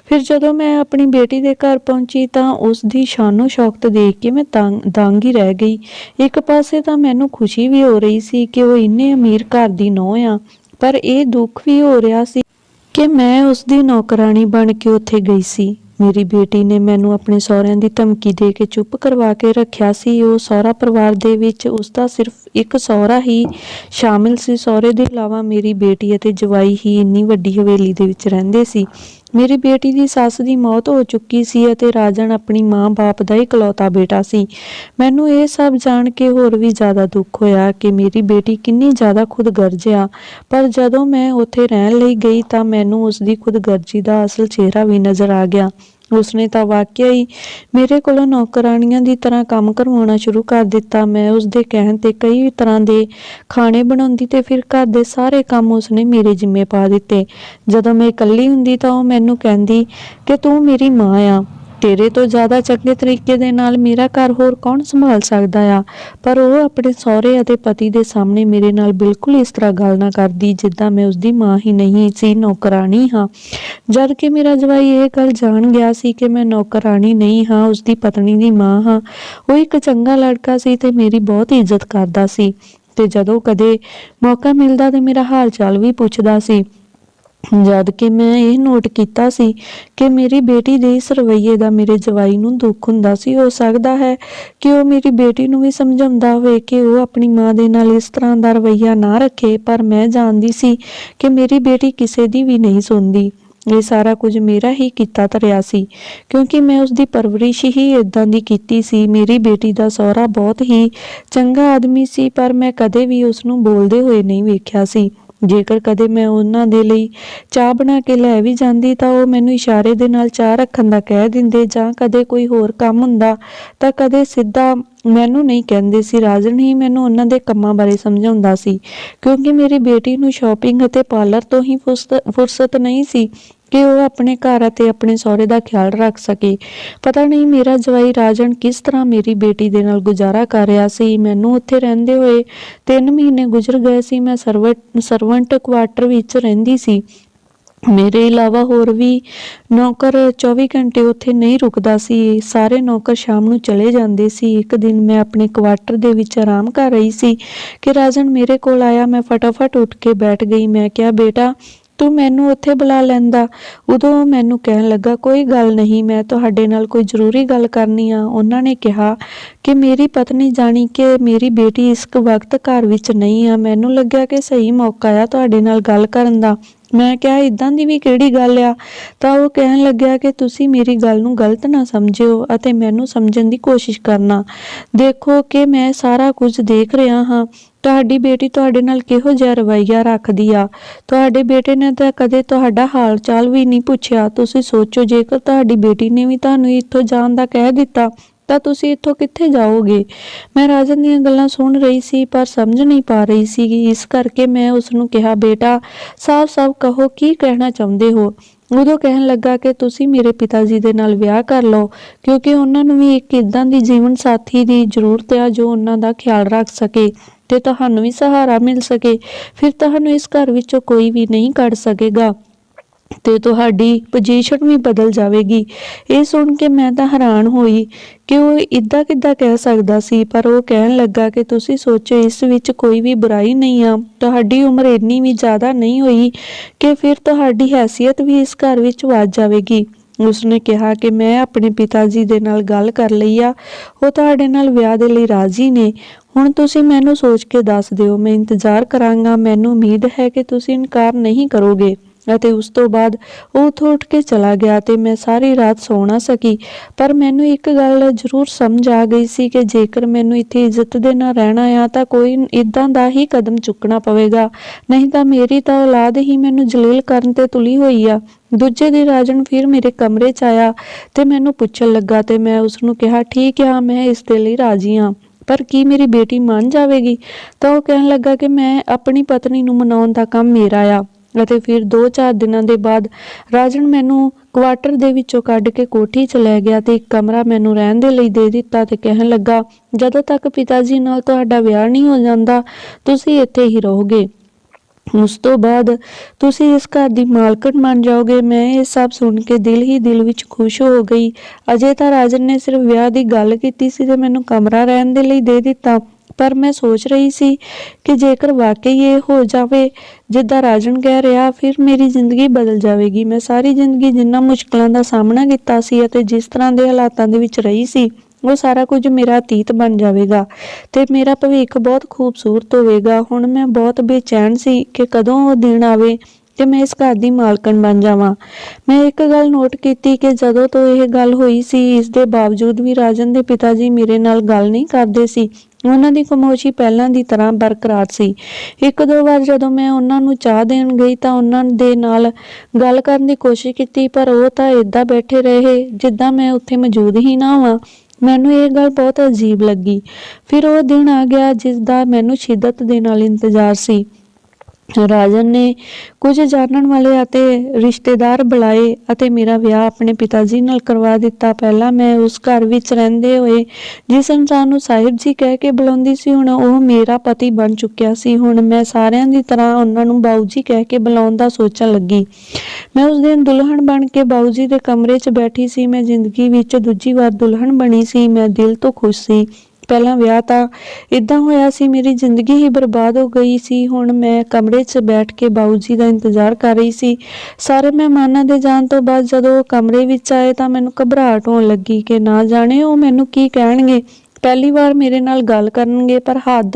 ਫਿਰ ਜਦੋਂ ਮੈਂ ਆਪਣੀ ਬੇਟੀ ਦੇ ਘਰ ਪਹੁੰਚੀ ਤਾਂ ਉਸ ਦੀ ਸ਼ਾਨੋ ਸ਼ੌਕਤ ਦੇਖ ਕੇ ਮੈਂ ਤੰਗ ਦੰਗ ਹੀ ਰਹਿ ਗਈ। ਇੱਕ ਪਾਸੇ ਤਾਂ ਮੈਨੂੰ ਖੁਸ਼ੀ ਵੀ ਹੋ ਰਹੀ ਸੀ ਕਿ ਉਹ ਇੰਨੇ ਅਮੀਰ ਘਰ ਦੀ ਨੂੰਹ ਆ, ਪਰ ਇਹ ਦੁੱਖ ਵੀ ਹੋ ਰਿਹਾ ਸੀ ਕਿ ਮੈਂ ਉਸ ਦੀ ਨੌਕਰਾਨੀ ਬਣ ਕੇ ਉੱਥੇ ਗਈ ਸੀ। ਮੇਰੀ ਬੇਟੀ ਨੇ ਮੈਨੂੰ ਆਪਣੇ ਸਹੁਰਿਆਂ ਦੀ ਧਮਕੀ ਦੇ ਕੇ ਚੁੱਪ ਕਰਵਾ ਕੇ ਰੱਖਿਆ ਸੀ। ਉਹ ਸਹੁਰਾ ਪਰਿਵਾਰ ਦੇ ਵਿੱਚ ਉਸ ਦਾ ਸਿਰਫ ਇੱਕ ਸਹੁਰਾ ਹੀ ਸ਼ਾਮਿਲ ਸੀ। ਸਹੁਰੇ ਦੇ ਇਲਾਵਾ ਮੇਰੀ ਬੇਟੀ ਅਤੇ ਜਵਾਈ ਹੀ ਇੰਨੀ ਵੱਡੀ ਹਵੇਲੀ ਦੇ ਵਿੱਚ ਰਹਿੰਦੇ ਸੀ ਮੇਰੀ ਬੇਟੀ ਦੀ ਸੱਸ ਦੀ ਮੌਤ ਹੋ ਚੁੱਕੀ ਸੀ ਅਤੇ ਰਾਜਨ ਆਪਣੀ ਮਾਂ-ਬਾਪ ਦਾ ਇਕਲੌਤਾ ਬੇਟਾ ਸੀ। ਮੈਨੂੰ ਇਹ ਸਭ ਜਾਣ ਕੇ ਹੋਰ ਵੀ ਜ਼ਿਆਦਾ ਦੁੱਖ ਹੋਇਆ ਕਿ ਮੇਰੀ ਬੇਟੀ ਕਿੰਨੀ ਜ਼ਿਆਦਾ ਖੁਦਗਰਜ਼ ਆ ਪਰ ਜਦੋਂ ਮੈਂ ਉੱਥੇ ਰਹਿਣ ਲਈ ਗਈ ਤਾਂ ਮੈਨੂੰ ਉਸ ਦੀ ਖੁਦਗਰਜ਼ੀ ਦਾ ਅਸਲ ਚਿਹਰਾ ਵੀ ਨਜ਼ਰ ਆ ਗਿਆ। ਉਸਨੇ ਤਾਂ ਵਾਕਿਆ ਹੀ ਮੇਰੇ ਕੋਲੋਂ ਨੌਕਰਾਨੀਆਂ ਦੀ ਤਰ੍ਹਾਂ ਕੰਮ ਕਰਵਾਉਣਾ ਸ਼ੁਰੂ ਕਰ ਦਿੱਤਾ। ਮੈਂ ਉਸਦੇ ਕਹਿਣ ਤੇ ਕਈ ਤਰ੍ਹਾਂ ਦੇ ਖਾਣੇ ਬਣਾਉਂਦੀ ਤੇ ਫਿਰ ਘਰ ਦੇ ਸਾਰੇ ਕੰਮ ਉਸਨੇ ਮੇਰੇ ਜ਼ਿੰਮੇ ਪਾ ਦਿੱਤੇ। ਜਦੋਂ ਮੈਂ ਇਕੱਲੀ ਹੁੰਦੀ ਤਾਂ ਉਹ ਮੈਨੂੰ ਕਹਿੰਦੀ ਕਿ ਤੂੰ ਮੇਰੀ ਮਾਂ ਆ। ਤੇਰੇ ਤੋਂ ਜ਼ਿਆਦਾ ਚੰਗੇ ਤਰੀਕੇ ਦੇ ਨਾਲ ਮੇਰਾ ਘਰ ਹੋਰ ਕੌਣ ਸੰਭਾਲ ਸਕਦਾ ਆ? ਪਰ ਉਹ ਆਪਣੇ ਸਹੁਰੇ ਅਤੇ ਪਤੀ ਦੇ ਸਾਹਮਣੇ ਮੇਰੇ ਨਾਲ ਬਿਲਕੁਲ ਇਸ ਤਰ੍ਹਾਂ ਗੱਲ ਨਾ ਕਰਦੀ ਜਿੱਦਾਂ ਮੈਂ ਉਸਦੀ ਮਾਂ ਹੀ ਨਹੀਂ ਸੀ ਨੌਕਰਾਨੀ ਹਾਂ। ਜਦ ਕਿ ਮੇਰਾ ਜਵਾਈ ਇਹ ਗੱਲ ਜਾਣ ਗਿਆ ਸੀ ਕਿ ਮੈਂ ਨੌਕਰਾਨੀ ਨਹੀਂ ਹਾਂ, ਉਸਦੀ ਪਤਨੀ ਦੀ ਮਾਂ ਹਾਂ। ਉਹ ਇੱਕ ਚੰਗਾ ਲੜਕਾ ਸੀ ਤੇ ਮੇਰੀ ਬਹੁਤ ਇੱਜ਼ਤ ਕਰਦਾ ਸੀ। ਤੇ ਜਦੋਂ ਕਦੇ ਮੌਕਾ ਮਿਲਦਾ ਤੇ ਮੇਰਾ ਹਾਲ ਚਾਲ ਵੀ ਪੁੱਛਦਾ ਸੀ। ਜਦ ਕਿ ਮੈਂ ਇਹ ਨੋਟ ਕੀਤਾ ਸੀ ਕਿ ਮੇਰੀ ਬੇਟੀ ਦੇ ਇਸ ਰਵੱਈਏ ਦਾ ਮੇਰੇ ਜਵਾਈ ਨੂੰ ਦੁੱਖ ਹੁੰਦਾ ਸੀ, ਹੋ ਸਕਦਾ ਹੈ ਕਿ ਉਹ ਮੇਰੀ ਬੇਟੀ ਨੂੰ ਵੀ ਸਮਝਾਉਂਦਾ ਹੋਵੇ ਕਿ ਉਹ ਆਪਣੀ ਮਾਂ ਦੇ ਨਾਲ ਇਸ ਤਰ੍ਹਾਂ ਦਾ ਰਵੱਈਆ ਨਾ ਰੱਖੇ, ਪਰ ਮੈਂ ਜਾਣਦੀ ਸੀ ਕਿ ਮੇਰੀ ਬੇਟੀ ਕਿਸੇ ਦੀ ਵੀ ਨਹੀਂ ਸੁਣਦੀ। ਇਹ ਸਾਰਾ ਕੁਝ ਮੇਰਾ ਹੀ ਕੀਤਾ ਧਰਿਆ ਸੀ, ਕਿਉਂਕਿ ਮੈਂ ਉਸ ਦੀ ਪਰਵਰਿਸ਼ ਹੀ ਇਦਾਂ ਦੀ ਕੀਤੀ ਸੀ। ਮੇਰੀ ਬੇਟੀ ਦਾ ਸਹੁਰਾ ਬਹੁਤ ਹੀ ਚੰਗਾ ਆਦਮੀ ਸੀ, ਪਰ ਮੈਂ ਕਦੇ ਵੀ ਉਸ ਨੂੰ ਬੋਲਦੇ ਹੋਏ ਨਹੀਂ ਵੇਖਿਆ ਸੀ। ਜੇਕਰ ਕਦੇ ਮੈਂ ਉਹਨਾਂ ਦੇ ਲਈ ਚਾਹ ਬਣਾ ਕੇ ਲੈ ਵੀ ਜਾਂਦੀ ਤਾਂ ਉਹ ਮੈਨੂੰ ਇਸ਼ਾਰੇ ਦੇ ਨਾਲ ਚਾਹ ਰੱਖਣ ਦਾ ਕਹਿ ਦਿੰਦੇ ਜਾਂ ਕਦੇ ਕੋਈ ਹੋਰ ਕੰਮ ਹੁੰਦਾ ਤਾਂ ਕਦੇ ਸਿੱਧਾ ਮੈਨੂੰ ਨਹੀਂ ਕਹਿੰਦੇ ਸੀ। ਰਾਜਨ ਹੀ ਮੈਨੂੰ ਉਹਨਾਂ ਦੇ ਕੰਮਾਂ ਬਾਰੇ ਸਮਝਾਉਂਦਾ ਸੀ। ਕਿਉਂਕਿ ਮੇਰੀ ਬੇਟੀ ਨੂੰ ਸ਼ਾਪਿੰਗ ਅਤੇ ਪਾਰਲਰ ਤੋਂ ਹੀ ਫੁਰਸਤ ਫੁਰਸਤ ਨਹੀਂ ਸੀ। ਕਿ ਉਹ ਆਪਣੇ ਘਰ ਅਤੇ ਆਪਣੇ ਸਹੁਰੇ ਦਾ ਖਿਆਲ ਰੱਖ ਸਕੇ। ਪਤਾ ਨਹੀਂ ਮੇਰਾ ਜਵਾਈ ਰਾਜਨ ਕਿਸ ਤਰ੍ਹਾਂ ਮੇਰੀ ਬੇਟੀ ਦੇ ਨਾਲ ਗੁਜ਼ਾਰਾ ਕਰ ਰਿਹਾ ਸੀ। ਮੈਨੂੰ ਉੱਥੇ ਰਹਿੰਦੇ ਹੋਏ 3 ਮਹੀਨੇ ਗੁਜ਼ਰ ਗਏ ਸੀ। ਮੈਂ ਸਰਵੈਂਟ ਸਰਵੈਂਟ ਕੁਆਟਰ ਵਿੱਚ ਰਹਿੰਦੀ ਸੀ। ਮੇਰੇ ਇਲਾਵਾ ਹੋਰ ਵੀ ਨੌਕਰ 24 ਘੰਟੇ ਉੱਥੇ ਨਹੀਂ ਰੁਕਦਾ ਸੀ। ਸਾਰੇ ਨੌਕਰ ਸ਼ਾਮ ਨੂੰ ਚਲੇ ਜਾਂਦੇ ਸੀ। ਇੱਕ ਦਿਨ ਮੈਂ ਆਪਣੇ ਕੁਆਟਰ ਦੇ ਵਿੱਚ ਆਰਾਮ ਕਰ ਰਹੀ ਸੀ ਕਿ ਰਾਜਨ ਮੇਰੇ ਕੋਲ ਆਇਆ। ਮੈਂ ਫਟਾਫਟ ਉੱਠ ਕੇ ਬੈਠ ਗਈ। ਮੈਂ ਕਿਹਾ, ਬੇਟਾ ਤੂੰ ਮੈਨੂੰ ਉੱਥੇ ਬੁਲਾ ਲੈਂਦਾ। ਉਦੋਂ ਮੈਨੂੰ ਕਹਿਣ ਲੱਗਾ, ਕੋਈ ਗੱਲ ਨਹੀਂ, ਮੈਂ ਤੁਹਾਡੇ ਨਾਲ ਕੋਈ ਜ਼ਰੂਰੀ ਗੱਲ ਕਰਨੀ ਆ। ਉਹਨਾਂ ਨੇ ਕਿਹਾ ਕਿ ਮੇਰੀ ਪਤਨੀ ਜਾਣੀ ਕਿ ਮੇਰੀ ਬੇਟੀ ਇਸ ਵਕਤ ਘਰ ਵਿੱਚ ਨਹੀਂ ਆ। ਮੈਨੂੰ ਲੱਗਿਆ ਕਿ ਸਹੀ ਮੌਕਾ ਆ ਤੁਹਾਡੇ ਨਾਲ ਗੱਲ ਕਰਨ ਦਾ। ਮੈਂ ਕਿਹਾ ਇਦਾਂ ਦੀ ਵੀ ਕਿਹੜੀ ਗੱਲ ਆ? ਤਾਂ ਉਹ ਕਹਿਣ ਲੱਗਿਆ ਕਿ ਤੁਸੀਂ ਮੇਰੀ ਗੱਲ ਨੂੰ ਗਲਤ ਨਾ ਸਮਝਿਓ ਅਤੇ ਮੈਨੂੰ ਸਮਝਣ ਦੀ ਕੋਸ਼ਿਸ਼ ਕਰਨਾ। ਦੇਖੋ ਕਿ ਮੈਂ ਸਾਰਾ ਕੁਝ ਦੇਖ ਰਿਹਾ ਹਾਂ। ਤੁਹਾਡੀ ਬੇਟੀ ਤੁਹਾਡੇ ਨਾਲ ਕਿਹੋ ਜਿਹਾ ਰਵੱਈਆ ਰੱਖਦੀ ਆ? ਤੁਹਾਡੇ ਬੇਟੇ ਨੇ ਤਾਂ ਕਦੇ ਤੁਹਾਡਾ ਹਾਲ ਚਾਲ ਵੀ ਨਹੀਂ ਪੁੱਛਿਆ। ਤੁਸੀਂ ਸੋਚੋ, ਜੇਕਰ ਤੁਹਾਡੀ ਬੇਟੀ ਨੇ ਵੀ ਤੁਹਾਨੂੰ ਇੱਥੋਂ ਜਾਣ ਦਾ ਕਹਿ ਦਿੱਤਾ ਤਾਂ ਤੁਸੀਂ ਇੱਥੋਂ ਕਿੱਥੇ ਜਾਓਗੇ? ਮੈਂ ਰਾਜਨ ਦੀਆਂ ਗੱਲਾਂ ਸੁਣ ਰਹੀ ਸੀ, ਪਰ ਸਮਝ ਨਹੀਂ ਪਾ ਰਹੀ ਸੀ ਇਸ ਕਰਕੇ ਮੈਂ ਉਸ ਨੂੰ ਕਿਹਾ, ਬੇਟਾ, ਸਾਫ਼-ਸਾਫ਼ ਕਹੋ, ਕੀ ਕਹਿਣਾ ਚਾਹੁੰਦੇ ਹੋ? ਉਦੋਂ ਕਹਿਣ ਲੱਗਾ ਕਿ ਤੁਸੀਂ ਮੇਰੇ ਪਿਤਾ ਜੀ ਦੇ ਨਾਲ ਵਿਆਹ ਕਰ ਲਓ, ਕਿਉਂਕਿ ਉਹਨਾਂ ਨੂੰ ਵੀ ਇੱਕ ਇਦਾਂ ਦੀ ਜੀਵਨ ਸਾਥੀ ਦੀ ਜ਼ਰੂਰਤ ਆ ਜੋ ਉਹਨਾਂ ਦਾ ਖਿਆਲ ਰੱਖ ਸਕੇ ਤੇ ਤੁਹਾਨੂੰ ਵੀ ਸਹਾਰਾ ਮਿਲ ਸਕੇ। ਫਿਰ ਤੁਹਾਨੂੰ ਇਸ ਘਰ ਵਿੱਚੋਂ ਕੋਈ ਵੀ ਨਹੀਂ ਕੱਢ ਸਕੇਗਾ। ਤੇ ਤੁਹਾਡੀ ਪੋਜੀਸ਼ਨ ਵੀ ਬਦਲ ਜਾਵੇਗੀ। ਇਹ ਸੁਣ ਕੇ ਮੈਂ ਤਾਂ ਹੈਰਾਨ ਹੋਈ ਕਿ ਉਹ ਇਦਾਂ ਕਿੱਦਾਂ ਕਹਿ ਸਕਦਾ ਸੀ, ਪਰ ਉਹ ਕਹਿਣ ਲੱਗਾ ਕਿ ਤੁਸੀਂ ਸੋਚੋ, ਇਸ ਵਿੱਚ ਕੋਈ ਵੀ ਬੁਰਾਈ ਨਹੀਂ ਆ। ਤੁਹਾਡੀ ਉਮਰ ਇੰਨੀ ਵੀ ਜ਼ਿਆਦਾ ਨਹੀਂ ਹੋਈ ਕਿ ਫਿਰ ਤੁਹਾਡੀ ਹੈਸੀਅਤ ਵੀ ਇਸ ਘਰ ਵਿੱਚ ਵੱਧ ਜਾਵੇਗੀ। ਉਸਨੇ ਕਿਹਾ ਕਿ ਮੈਂ ਆਪਣੇ ਪਿਤਾ ਜੀ ਦੇ ਨਾਲ ਗੱਲ ਕਰ ਲਈ ਆ। ਉਹ ਤੁਹਾਡੇ ਨਾਲ ਵਿਆਹ ਦੇ ਲਈ ਰਾਜ਼ੀ ਨੇ। ਹੁਣ ਤੁਸੀਂ ਮੈਨੂੰ ਸੋਚ ਕੇ ਦੱਸ ਦਿਓ, ਮੈਂ ਇੰਤਜ਼ਾਰ ਕਰਾਂਗਾ। ਮੈਨੂੰ ਉਮੀਦ ਹੈ ਕਿ ਤੁਸੀਂ ਇਨਕਾਰ ਨਹੀਂ ਕਰੋਗੇ। ਅਤੇ ਉਸ ਤੋਂ ਬਾਅਦ ਉਹ ਉੱਥੋਂ ਉੱਠ ਕੇ ਚਲਾ ਗਿਆ ਤੇ ਮੈਂ ਸਾਰੀ ਰਾਤ ਸੌ ਨਾ ਸਕੀ। ਪਰ ਮੈਨੂੰ ਇੱਕ ਗੱਲ ਜ਼ਰੂਰ ਸਮਝ ਆ ਗਈ ਸੀ ਕਿ ਜੇਕਰ ਮੈਨੂੰ ਇੱਥੇ ਇੱਜ਼ਤ ਦੇ ਨਾਲ ਰਹਿਣਾ ਆ ਤਾਂ ਕੋਈ ਇਦਾਂ ਦਾ ਹੀ ਕਦਮ ਚੁੱਕਣਾ ਪਵੇਗਾ। ਨਹੀਂ ਤਾਂ ਮੇਰੀ ਤਾਂ ਔਲਾਦ ਹੀ ਮੈਨੂੰ ਜਲੀਲ ਕਰਨ ਤੇ ਤੁਲੀ ਹੋਈ ਆ। ਦੂਜੇ ਦਿਨ ਰਾਜਨ ਫਿਰ ਮੇਰੇ ਕਮਰੇ 'ਚ ਆਇਆ ਤੇ ਮੈਨੂੰ ਪੁੱਛਣ ਲੱਗਾ ਤੇ ਮੈਂ ਉਸ ਨੂੰ ਕਿਹਾ, ਠੀਕ ਆ, ਮੈਂ ਇਸ ਦੇ ਲਈ ਰਾਜ਼ੀ ਹਾਂ ਪਰ ਕੀ ਮੇਰੀ ਬੇਟੀ ਮੰਨ ਜਾਵੇਗੀ? ਤਾਂ ਉਹ ਕਹਿਣ ਲੱਗਾ ਕਿ ਮੈਂ ਆਪਣੀ ਪਤਨੀ ਨੂੰ ਮਨਾਉਣ ਦਾ ਕੰਮ ਮੇਰਾ ਆ। ਅਤੇ ਫਿਰ 2-4 ਦਿਨਾਂ ਦੇ ਬਾਅਦ ਰਾਜਨ ਮੈਨੂੰ ਕੁਆਟਰ ਦੇ ਵਿੱਚੋਂ ਕੱਢ ਕੇ ਕੋਠੀ 'ਚ ਲੈ ਗਿਆ ਤੇ ਇੱਕ ਕਮਰਾ ਮੈਨੂੰ ਰਹਿਣ ਦੇ ਲਈ ਦੇ ਦਿੱਤਾ ਤੇ ਕਹਿਣ ਲੱਗਾ, ਜਦੋਂ ਤੱਕ ਪਿਤਾ ਜੀ ਨਾਲ ਤੁਹਾਡਾ ਵਿਆਹ ਨਹੀਂ ਹੋ ਜਾਂਦਾ, ਤੁਸੀਂ ਇੱਥੇ ਹੀ ਰਹੋਗੇ। ਉਸ ਤੋਂ ਬਾਅਦ ਤੁਸੀਂ ਇਸ ਘਰ ਦੀ ਮਾਲਕਣ ਬਣ ਜਾਓਗੇ। ਮੈਂ ਇਹ ਸਭ ਸੁਣ ਕੇ ਦਿਲ ਹੀ ਦਿਲ ਵਿੱਚ ਖੁਸ਼ ਹੋ ਗਈ। ਅਜੇ ਤਾਂ ਰਾਜਨ ਨੇ ਸਿਰਫ ਵਿਆਹ ਦੀ ਗੱਲ ਕੀਤੀ ਸੀ ਤੇ ਮੈਨੂੰ ਕਮਰਾ ਰਹਿਣ ਦੇ ਲਈ ਦੇ ਦਿੱਤਾ। ਪਰ ਮੈਂ ਸੋਚ ਰਹੀ ਸੀ ਕਿ ਜੇਕਰ ਵਾਕਈ ਇਹ ਹੋ ਜਾਵੇ, ਜਿੱਦਾਂ ਰਾਜਨ ਕਹਿ ਰਿਹਾ, ਫਿਰ ਮੇਰੀ ਜ਼ਿੰਦਗੀ ਬਦਲ ਜਾਵੇਗੀ। ਮੈਂ ਸਾਰੀ ਜ਼ਿੰਦਗੀ ਜਿੰਨਾ ਮੁਸ਼ਕਲਾਂ ਦਾ ਸਾਹਮਣਾ ਕੀਤਾ ਸੀ ਅਤੇ ਜਿਸ ਤਰ੍ਹਾਂ ਦੇ ਹਾਲਾਤਾਂ ਦੇ ਵਿੱਚ ਰਹੀ ਸੀ, ਉਹ ਸਾਰਾ ਕੁਝ ਮੇਰਾ ਅਤੀਤ ਬਣ ਜਾਵੇਗਾ ਤੇ ਮੇਰਾ ਭਵਿੱਖ ਬਹੁਤ ਖੂਬਸੂਰਤ ਹੋਵੇਗਾ। ਹੁਣ ਮੈਂ ਬਹੁਤ ਬੇਚੈਨ ਸੀ ਕਿ ਕਦੋਂ ਉਹ ਦਿਨ ਆਵੇ ਤੇ ਮੈਂ ਇਸ ਘਰ ਦੀ ਮਾਲਕਣ ਬਣ ਜਾਵਾਂ। ਮੈਂ ਇੱਕ ਗੱਲ ਨੋਟ ਕੀਤੀ ਕਿ ਜਦੋਂ ਤੋਂ ਇਹ ਗੱਲ ਹੋਈ ਸੀ, ਇਸ ਦੇ ਬਾਵਜੂਦ ਵੀ ਰਾਜਨ ਦੇ ਪਿਤਾ ਜੀ ਮੇਰੇ ਨਾਲ ਗੱਲ ਨਹੀਂ ਕਰਦੇ ਸੀ ਉਹਨਾਂ ਦੀ ਖਾਮੋਸ਼ੀ ਪਹਿਲਾਂ ਦੀ ਤਰ੍ਹਾਂ ਬਰਕਰਾਰ ਸੀ। ਇੱਕ ਦੋ ਵਾਰ ਜਦੋਂ ਮੈਂ ਉਹਨਾਂ ਨੂੰ ਚਾਹ ਦੇਣ ਗਈ ਤਾਂ ਉਹਨਾਂ ਦੇ ਨਾਲ ਗੱਲ ਕਰਨ ਦੀ ਕੋਸ਼ਿਸ਼ ਕੀਤੀ, ਪਰ ਉਹ ਤਾਂ ਏਦਾਂ ਬੈਠੇ ਰਹੇ ਜਿੱਦਾਂ ਮੈਂ ਉੱਥੇ ਮੌਜੂਦ ਹੀ ਨਾ ਹਾਂ। ਮੈਨੂੰ ਇਹ ਗੱਲ ਬਹੁਤ ਅਜੀਬ ਲੱਗੀ। ਫਿਰ ਉਹ ਦਿਨ ਆ ਗਿਆ ਜਿਸ ਦਾ ਮੈਨੂੰ ਸ਼ਿੱਦਤ ਦੇ ਨਾਲ ਇੰਤਜ਼ਾਰ ਸੀ। ਰਾਜਨ ਨੇ ਕੁਝ ਜਾਣਨ ਵਾਲੇ ਅਤੇ ਰਿਸ਼ਤੇਦਾਰ ਬੁਲਾਏ ਅਤੇ ਮੇਰਾ ਵਿਆਹ ਆਪਣੇ ਪਿਤਾ ਜੀ ਨਾਲ ਕਰਵਾ ਦਿੱਤਾ। ਪਹਿਲਾਂ ਮੈਂ ਉਸ ਘਰ ਵਿੱਚ ਰਹਿੰਦੇ ਹੋਏ ਜਿਸ ਇਨਸਾਨ ਨੂੰ ਸਾਹਿਬ ਜੀ ਕਹਿ ਕੇ ਬੁਲਾਉਂਦੀ ਸੀ, ਹੁਣ ਉਹ ਮੇਰਾ ਪਤੀ ਬਣ ਚੁੱਕਿਆ ਸੀ। ਹੁਣ ਮੈਂ ਸਾਰਿਆਂ ਦੀ ਤਰ੍ਹਾਂ ਉਹਨਾਂ ਨੂੰ ਬਾਊ ਜੀ ਕਹਿ ਕੇ ਬੁਲਾਉਣ ਦਾ ਸੋਚਣ ਲੱਗੀ। ਮੈਂ ਉਸ ਦਿਨ ਦੁਲਹਨ ਬਣ ਕੇ ਬਾਊ ਜੀ ਦੇ ਕਮਰੇ 'ਚ ਬੈਠੀ ਸੀ। ਮੈਂ ਜ਼ਿੰਦਗੀ ਵਿੱਚ ਦੂਜੀ ਵਾਰ ਦੁਲਹਨ ਬਣੀ ਸੀ। ਮੈਂ ਦਿਲ ਤੋਂ ਖੁਸ਼ ਸੀ। ਪਹਿਲਾਂ ਵਿਆਹ ਤਾਂ ਇਦਾਂ ਹੋਇਆ ਸੀ, ਮੇਰੀ ਜ਼ਿੰਦਗੀ ਹੀ ਬਰਬਾਦ ਹੋ ਗਈ ਸੀ। ਹੁਣ ਮੈਂ ਕਮਰੇ 'ਚ ਬੈਠ ਕੇ ਬਾਊ ਜੀ ਦਾ ਇੰਤਜ਼ਾਰ ਕਰ ਰਹੀ ਸੀ। ਸਾਰੇ ਮਹਿਮਾਨਾਂ ਦੇ ਜਾਣ ਤੋਂ ਬਾਅਦ ਜਦੋਂ ਉਹ ਕਮਰੇ ਵਿੱਚ ਆਏ ਤਾਂ ਮੈਨੂੰ ਘਬਰਾਹਟ ਹੋਣ ਲੱਗੀ ਕਿ ਨਾ ਜਾਣੇ ਉਹ ਮੈਨੂੰ ਕੀ ਕਹਿਣਗੇ। ਪਹਿਲੀ ਵਾਰ ਮੇਰੇ ਨਾਲ ਗੱਲ ਕਰਨਗੇ, ਪਰ ਹੱਦ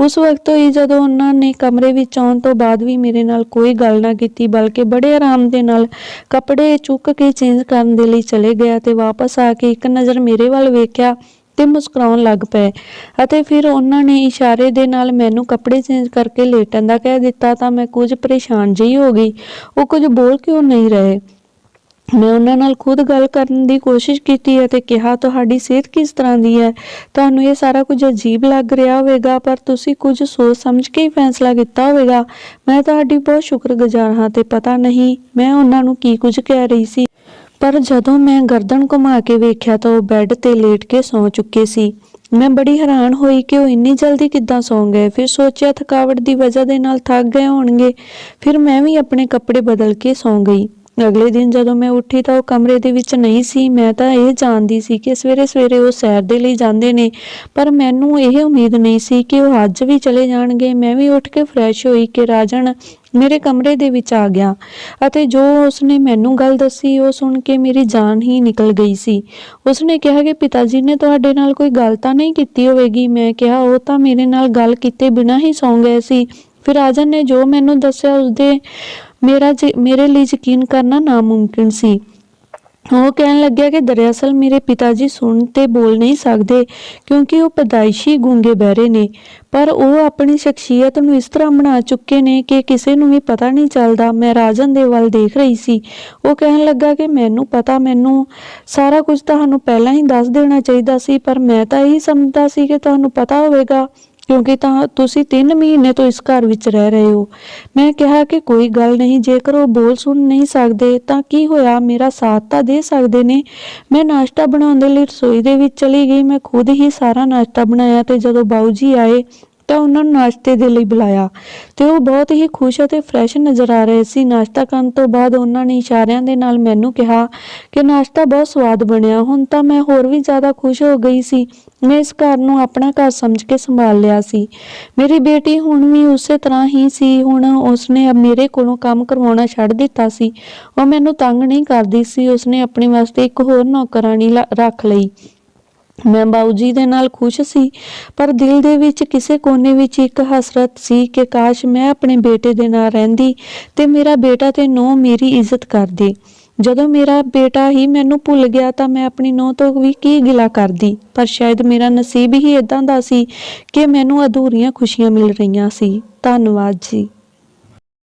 ਉਸ ਵਕਤ ਹੋਈ ਜਦੋਂ ਉਹਨਾਂ ਨੇ ਕਮਰੇ ਵਿੱਚ ਆਉਣ ਤੋਂ ਬਾਅਦ ਵੀ ਮੇਰੇ ਨਾਲ ਕੋਈ ਗੱਲ ਨਾ ਕੀਤੀ, ਬਲਕਿ ਬੜੇ ਆਰਾਮ ਦੇ ਨਾਲ ਕੱਪੜੇ ਚੁੱਕ ਕੇ ਚੇਂਜ ਕਰਨ ਦੇ ਲਈ ਚਲੇ ਗਿਆ ਤੇ ਵਾਪਸ ਆ ਕੇ ਇੱਕ ਨਜ਼ਰ ਮੇਰੇ ਵੱਲ ਵੇਖਿਆ। ਤੇ ਮੁਸਕਰਾਉਣ ਲੱਗ ਪਏ ਅਤੇ ਫਿਰ ਉਹਨਾਂ ਨੇ ਇਸ਼ਾਰੇ ਦੇ ਨਾਲ ਮੈਨੂੰ ਕੱਪੜੇ ਚੇਂਜ ਕਰਕੇ ਲੇਟਣ ਦਾ ਕਹਿ ਦਿੱਤਾ, ਤਾਂ ਮੈਂ ਕੁਝ ਪਰੇਸ਼ਾਨ ਜਿਹੀ ਹੋ ਗਈ। ਉਹ ਕੁਝ ਬੋਲ ਕਿਉਂ ਨਹੀਂ ਰਹੇ? ਮੈਂ ਉਹਨਾਂ ਨਾਲ ਖੁਦ ਗੱਲ ਕਰਨ ਦੀ ਕੋਸ਼ਿਸ਼ ਕੀਤੀ ਅਤੇ ਕਿਹਾ, ਤੁਹਾਡੀ ਸਿਹਤ ਕਿਸ ਤਰ੍ਹਾਂ ਦੀ ਹੈ? ਤੁਹਾਨੂੰ ਇਹ ਸਾਰਾ ਕੁਝ ਅਜੀਬ ਲੱਗ ਰਿਹਾ ਹੋਵੇਗਾ, ਪਰ ਤੁਸੀਂ ਕੁਝ ਸੋਚ ਸਮਝ ਕੇ ਹੀ ਫੈਸਲਾ ਕੀਤਾ ਹੋਵੇਗਾ। ਮੈਂ ਤੁਹਾਡੀ ਬਹੁਤ ਸ਼ੁਕਰਗੁਜ਼ਾਰ ਹਾਂ ਤੇ ਪਤਾ ਨਹੀਂ ਮੈਂ ਉਹਨਾਂ ਨੂੰ ਕੀ ਕੁਝ ਕਹਿ ਰਹੀ ਸੀ। ਪਰ ਜਦੋਂ ਮੈਂ ਗਰਦਨ ਘੁਮਾ ਕੇ ਵੇਖਿਆ ਤਾਂ ਉਹ ਬੈੱਡ ਤੇ ਲੇਟ ਕੇ ਸੌਂ ਚੁੱਕੇ ਸੀ। ਮੈਂ ਬੜੀ ਹੈਰਾਨ ਹੋਈ ਕਿ ਉਹ ਇੰਨੀ ਜਲਦੀ ਕਿੱਦਾਂ ਸੌਂ ਗਏ। ਫਿਰ ਸੋਚਿਆ, ਥਕਾਵਟ ਦੀ ਵਜ੍ਹਾ ਦੇ ਨਾਲ ਥੱਕ ਗਏ ਹੋਣਗੇ। ਫਿਰ ਮੈਂ ਵੀ ਆਪਣੇ ਕੱਪੜੇ ਬਦਲ ਕੇ ਸੌਂ ਗਈ। ਅਗਲੇ ਦਿਨ ਜਦੋਂ ਮੈਂ ਉੱਠੀ ਤਾਂ ਉਹ ਕਮਰੇ ਦੇ ਵਿੱਚ ਨਹੀਂ ਸੀ। ਮੈਂ ਤਾਂ ਇਹ ਜਾਣਦੀ ਸੀ ਕਿ ਸਵੇਰੇ ਸਵੇਰੇ ਉਹ ਸੈਰ ਦੇ ਲਈ ਜਾਂਦੇ ਨੇ, ਪਰ ਮੈਨੂੰ ਇਹ ਉਮੀਦ ਨਹੀਂ ਸੀ ਕਿ ਉਹ ਅੱਜ ਵੀ ਚਲੇ ਜਾਣਗੇ। ਮੈਂ ਵੀ ਉੱਠ ਕੇ ਫਰੈਸ਼ ਹੋਈ ਕਿ ਰਾਜਨ ਮੇਰੇ ਕਮਰੇ ਦੇ ਵਿੱਚ ਆ ਗਿਆ ਅਤੇ ਜੋ ਉਸਨੇ ਮੈਨੂੰ ਗੱਲ ਦੱਸੀ, ਉਹ ਸੁਣ ਕੇ ਮੇਰੀ ਜਾਨ ਹੀ ਨਿਕਲ ਗਈ ਸੀ। ਉਸਨੇ ਕਿਹਾ ਕਿ ਪਿਤਾ ਜੀ ਨੇ ਤੁਹਾਡੇ ਨਾਲ ਕੋਈ ਗੱਲ ਤਾਂ ਨਹੀਂ ਕੀਤੀ ਹੋਵੇਗੀ। ਮੈਂ ਕਿਹਾ, ਉਹ ਤਾਂ ਮੇਰੇ ਨਾਲ ਗੱਲ ਕੀਤੇ ਬਿਨਾਂ ਹੀ ਸੌਂ ਗਏ ਸੀ। ਫਿਰ ਰਾਜਨ ਨੇ ਜੋ ਮੈਨੂੰ ਦੱਸਿਆ, ਉਸਦੇ ਮੇਰਾ ਮੇਰੇ ਲਈ ਯਕੀਨ ਕਰਨਾ ਨਾਮੁਮਕਿਨ ਸੀ। ਉਹ ਕਹਿਣ ਲੱਗਿਆ ਕਿ ਦਰਅਸਲ ਮੇਰੇ ਪਿਤਾ ਜੀ ਸੁਣ ਤੇ ਬੋਲ ਨਹੀਂ ਸਕਦੇ, ਕਿਉਂਕਿ ਉਹ ਪਦਾਇਸ਼ੀ ਗੂੰਗੇ ਬਹਿਰੇ ਨੇ। ਪਰ ਉਹ ਆਪਣੀ ਸ਼ਖਸੀਅਤ ਨੂੰ ਇਸ ਤਰ੍ਹਾਂ ਬਣਾ ਚੁੱਕੇ ਨੇ ਕਿ ਕਿਸੇ ਨੂੰ ਵੀ ਪਤਾ ਨਹੀਂ ਚੱਲਦਾ। ਮੈਂ ਰਾਜਨ ਦੇ ਵੱਲ ਦੇਖ ਰਹੀ ਸੀ। ਉਹ ਕਹਿਣ ਲੱਗਾ ਕਿ ਮੈਨੂੰ ਪਤਾ, ਮੈਨੂੰ ਸਾਰਾ ਕੁਝ ਤੁਹਾਨੂੰ ਪਹਿਲਾਂ ਹੀ ਦੱਸ ਦੇਣਾ ਚਾਹੀਦਾ ਸੀ, ਪਰ ਮੈਂ ਤਾਂ ਇਹੀ ਸਮਝਦਾ ਸੀ ਕਿ ਤੁਹਾਨੂੰ ਪਤਾ ਹੋਵੇਗਾ। ਕਿਉਂਕਿ ਤਾਂ ਤੁਸੀਂ 3 ਮਹੀਨੇ ਤੋਂ ਇਸ ਘਰ ਵਿੱਚ ਰਹਿ ਰਹੇ ਹੋ। ਮੈਂ ਕਿਹਾ ਕਿ ਕੋਈ ਗੱਲ ਨਹੀਂ, ਜੇਕਰ ਉਹ ਬੋਲ ਸੁਣ ਨਹੀਂ ਸਕਦੇ, ਤਾਂ ਕੀ ਹੋਇਆ? ਮੇਰਾ ਸਾਥ ਤਾਂ ਦੇ ਸਕਦੇ ਨੇ। ਮੈਂ ਨਾਸ਼ਤਾ ਬਣਾਉਣ ਦੇ ਲਈ ਰਸੋਈ ਦੇ ਵਿੱਚ ਚਲੀ ਗਈ। ਮੈਂ ਖੁਦ ਹੀ ਸਾਰਾ ਨਾਸ਼ਤਾ ਬਣਾਇਆ ਤੇ ਜਦੋਂ ਬਾਊ ਜੀ ਆਏ ਤਾਂ ਉਹਨਾਂ ਨੂੰ ਨਾਸ਼ਤੇ ਦੇ ਲਈ ਬੁਲਾਇਆ ਤੇ ਉਹ ਬਹੁਤ ਹੀ ਖੁਸ਼ ਅਤੇ ਫਰੈਸ਼ ਨਜ਼ਰ ਆ ਰਹੇ ਸੀ। ਨਾਸ਼ਤਾ ਕਰਨ ਤੋਂ ਬਾਅਦ ਉਹਨਾਂ ਨੇ ਇਸ਼ਾਰਿਆਂ ਦੇ ਨਾਲ ਮੈਨੂੰ ਕਿਹਾ ਕਿ ਨਾਸ਼ਤਾ ਬਹੁਤ ਸਵਾਦ ਬਣਿਆ, ਹੁਣ ਤਾਂ ਮੈਂ ਹੋਰ ਵੀ ਜ਼ਿਆਦਾ ਖੁਸ਼ ਹੋ ਗਈ ਸੀ। ਮੈਂ ਇਸ ਘਰ ਨੂੰ ਆਪਣਾ ਘਰ ਸਮਝ ਕੇ ਸੰਭਾਲ ਲਿਆ ਸੀ। ਮੇਰੀ ਬੇਟੀ ਹੁਣ ਵੀ ਉਸੇ ਤਰ੍ਹਾਂ ਹੀ ਸੀ। ਹੁਣ ਉਸਨੇ ਮੇਰੇ ਕੋਲੋਂ ਕੰਮ ਕਰਵਾਉਣਾ ਛੱਡ ਦਿੱਤਾ ਸੀ। ਉਹ ਮੈਨੂੰ ਤੰਗ ਨਹੀਂ ਕਰਦੀ ਸੀ। ਉਸਨੇ ਆਪਣੇ ਵਾਸਤੇ ਇੱਕ ਹੋਰ ਨੌਕਰਾਨੀ ਲ- ਰੱਖ ਲਈ। ਮੈਂ ਬਾਊਜੀ ਦੇ ਨਾਲ ਖੁਸ਼ ਸੀ, ਪਰ ਦਿਲ ਦੇ ਵਿੱਚ ਕਿਸੇ ਕੋਨੇ ਵਿੱਚ ਇੱਕ ਹਸਰਤ ਸੀ ਕਿ ਕਾਸ਼ ਮੈਂ ਆਪਣੇ ਬੇਟੇ ਦੇ ਨਾਲ ਰਹਿੰਦੀ ਤੇ ਮੇਰਾ ਬੇਟਾ ਤੇ ਨੂੰਹ ਮੇਰੀ ਇੱਜ਼ਤ ਕਰਦੀ। ਜਦੋਂ ਮੇਰਾ ਬੇਟਾ ਹੀ ਮੈਨੂੰ ਭੁੱਲ ਗਿਆ ਤਾਂ ਮੈਂ ਆਪਣੀ ਨੂੰਹ ਤੋਂ ਵੀ ਕੀ ਗਿਲਾ ਕਰਦੀ। ਪਰ ਸ਼ਾਇਦ ਮੇਰਾ ਨਸੀਬ ਹੀ ਇਦਾਂ ਦਾ ਸੀ ਕਿ ਮੈਨੂੰ ਅਧੂਰੀਆਂ ਖੁਸ਼ੀਆਂ ਮਿਲ ਰਹੀਆਂ ਸੀ। ਧੰਨਵਾਦ ਜੀ।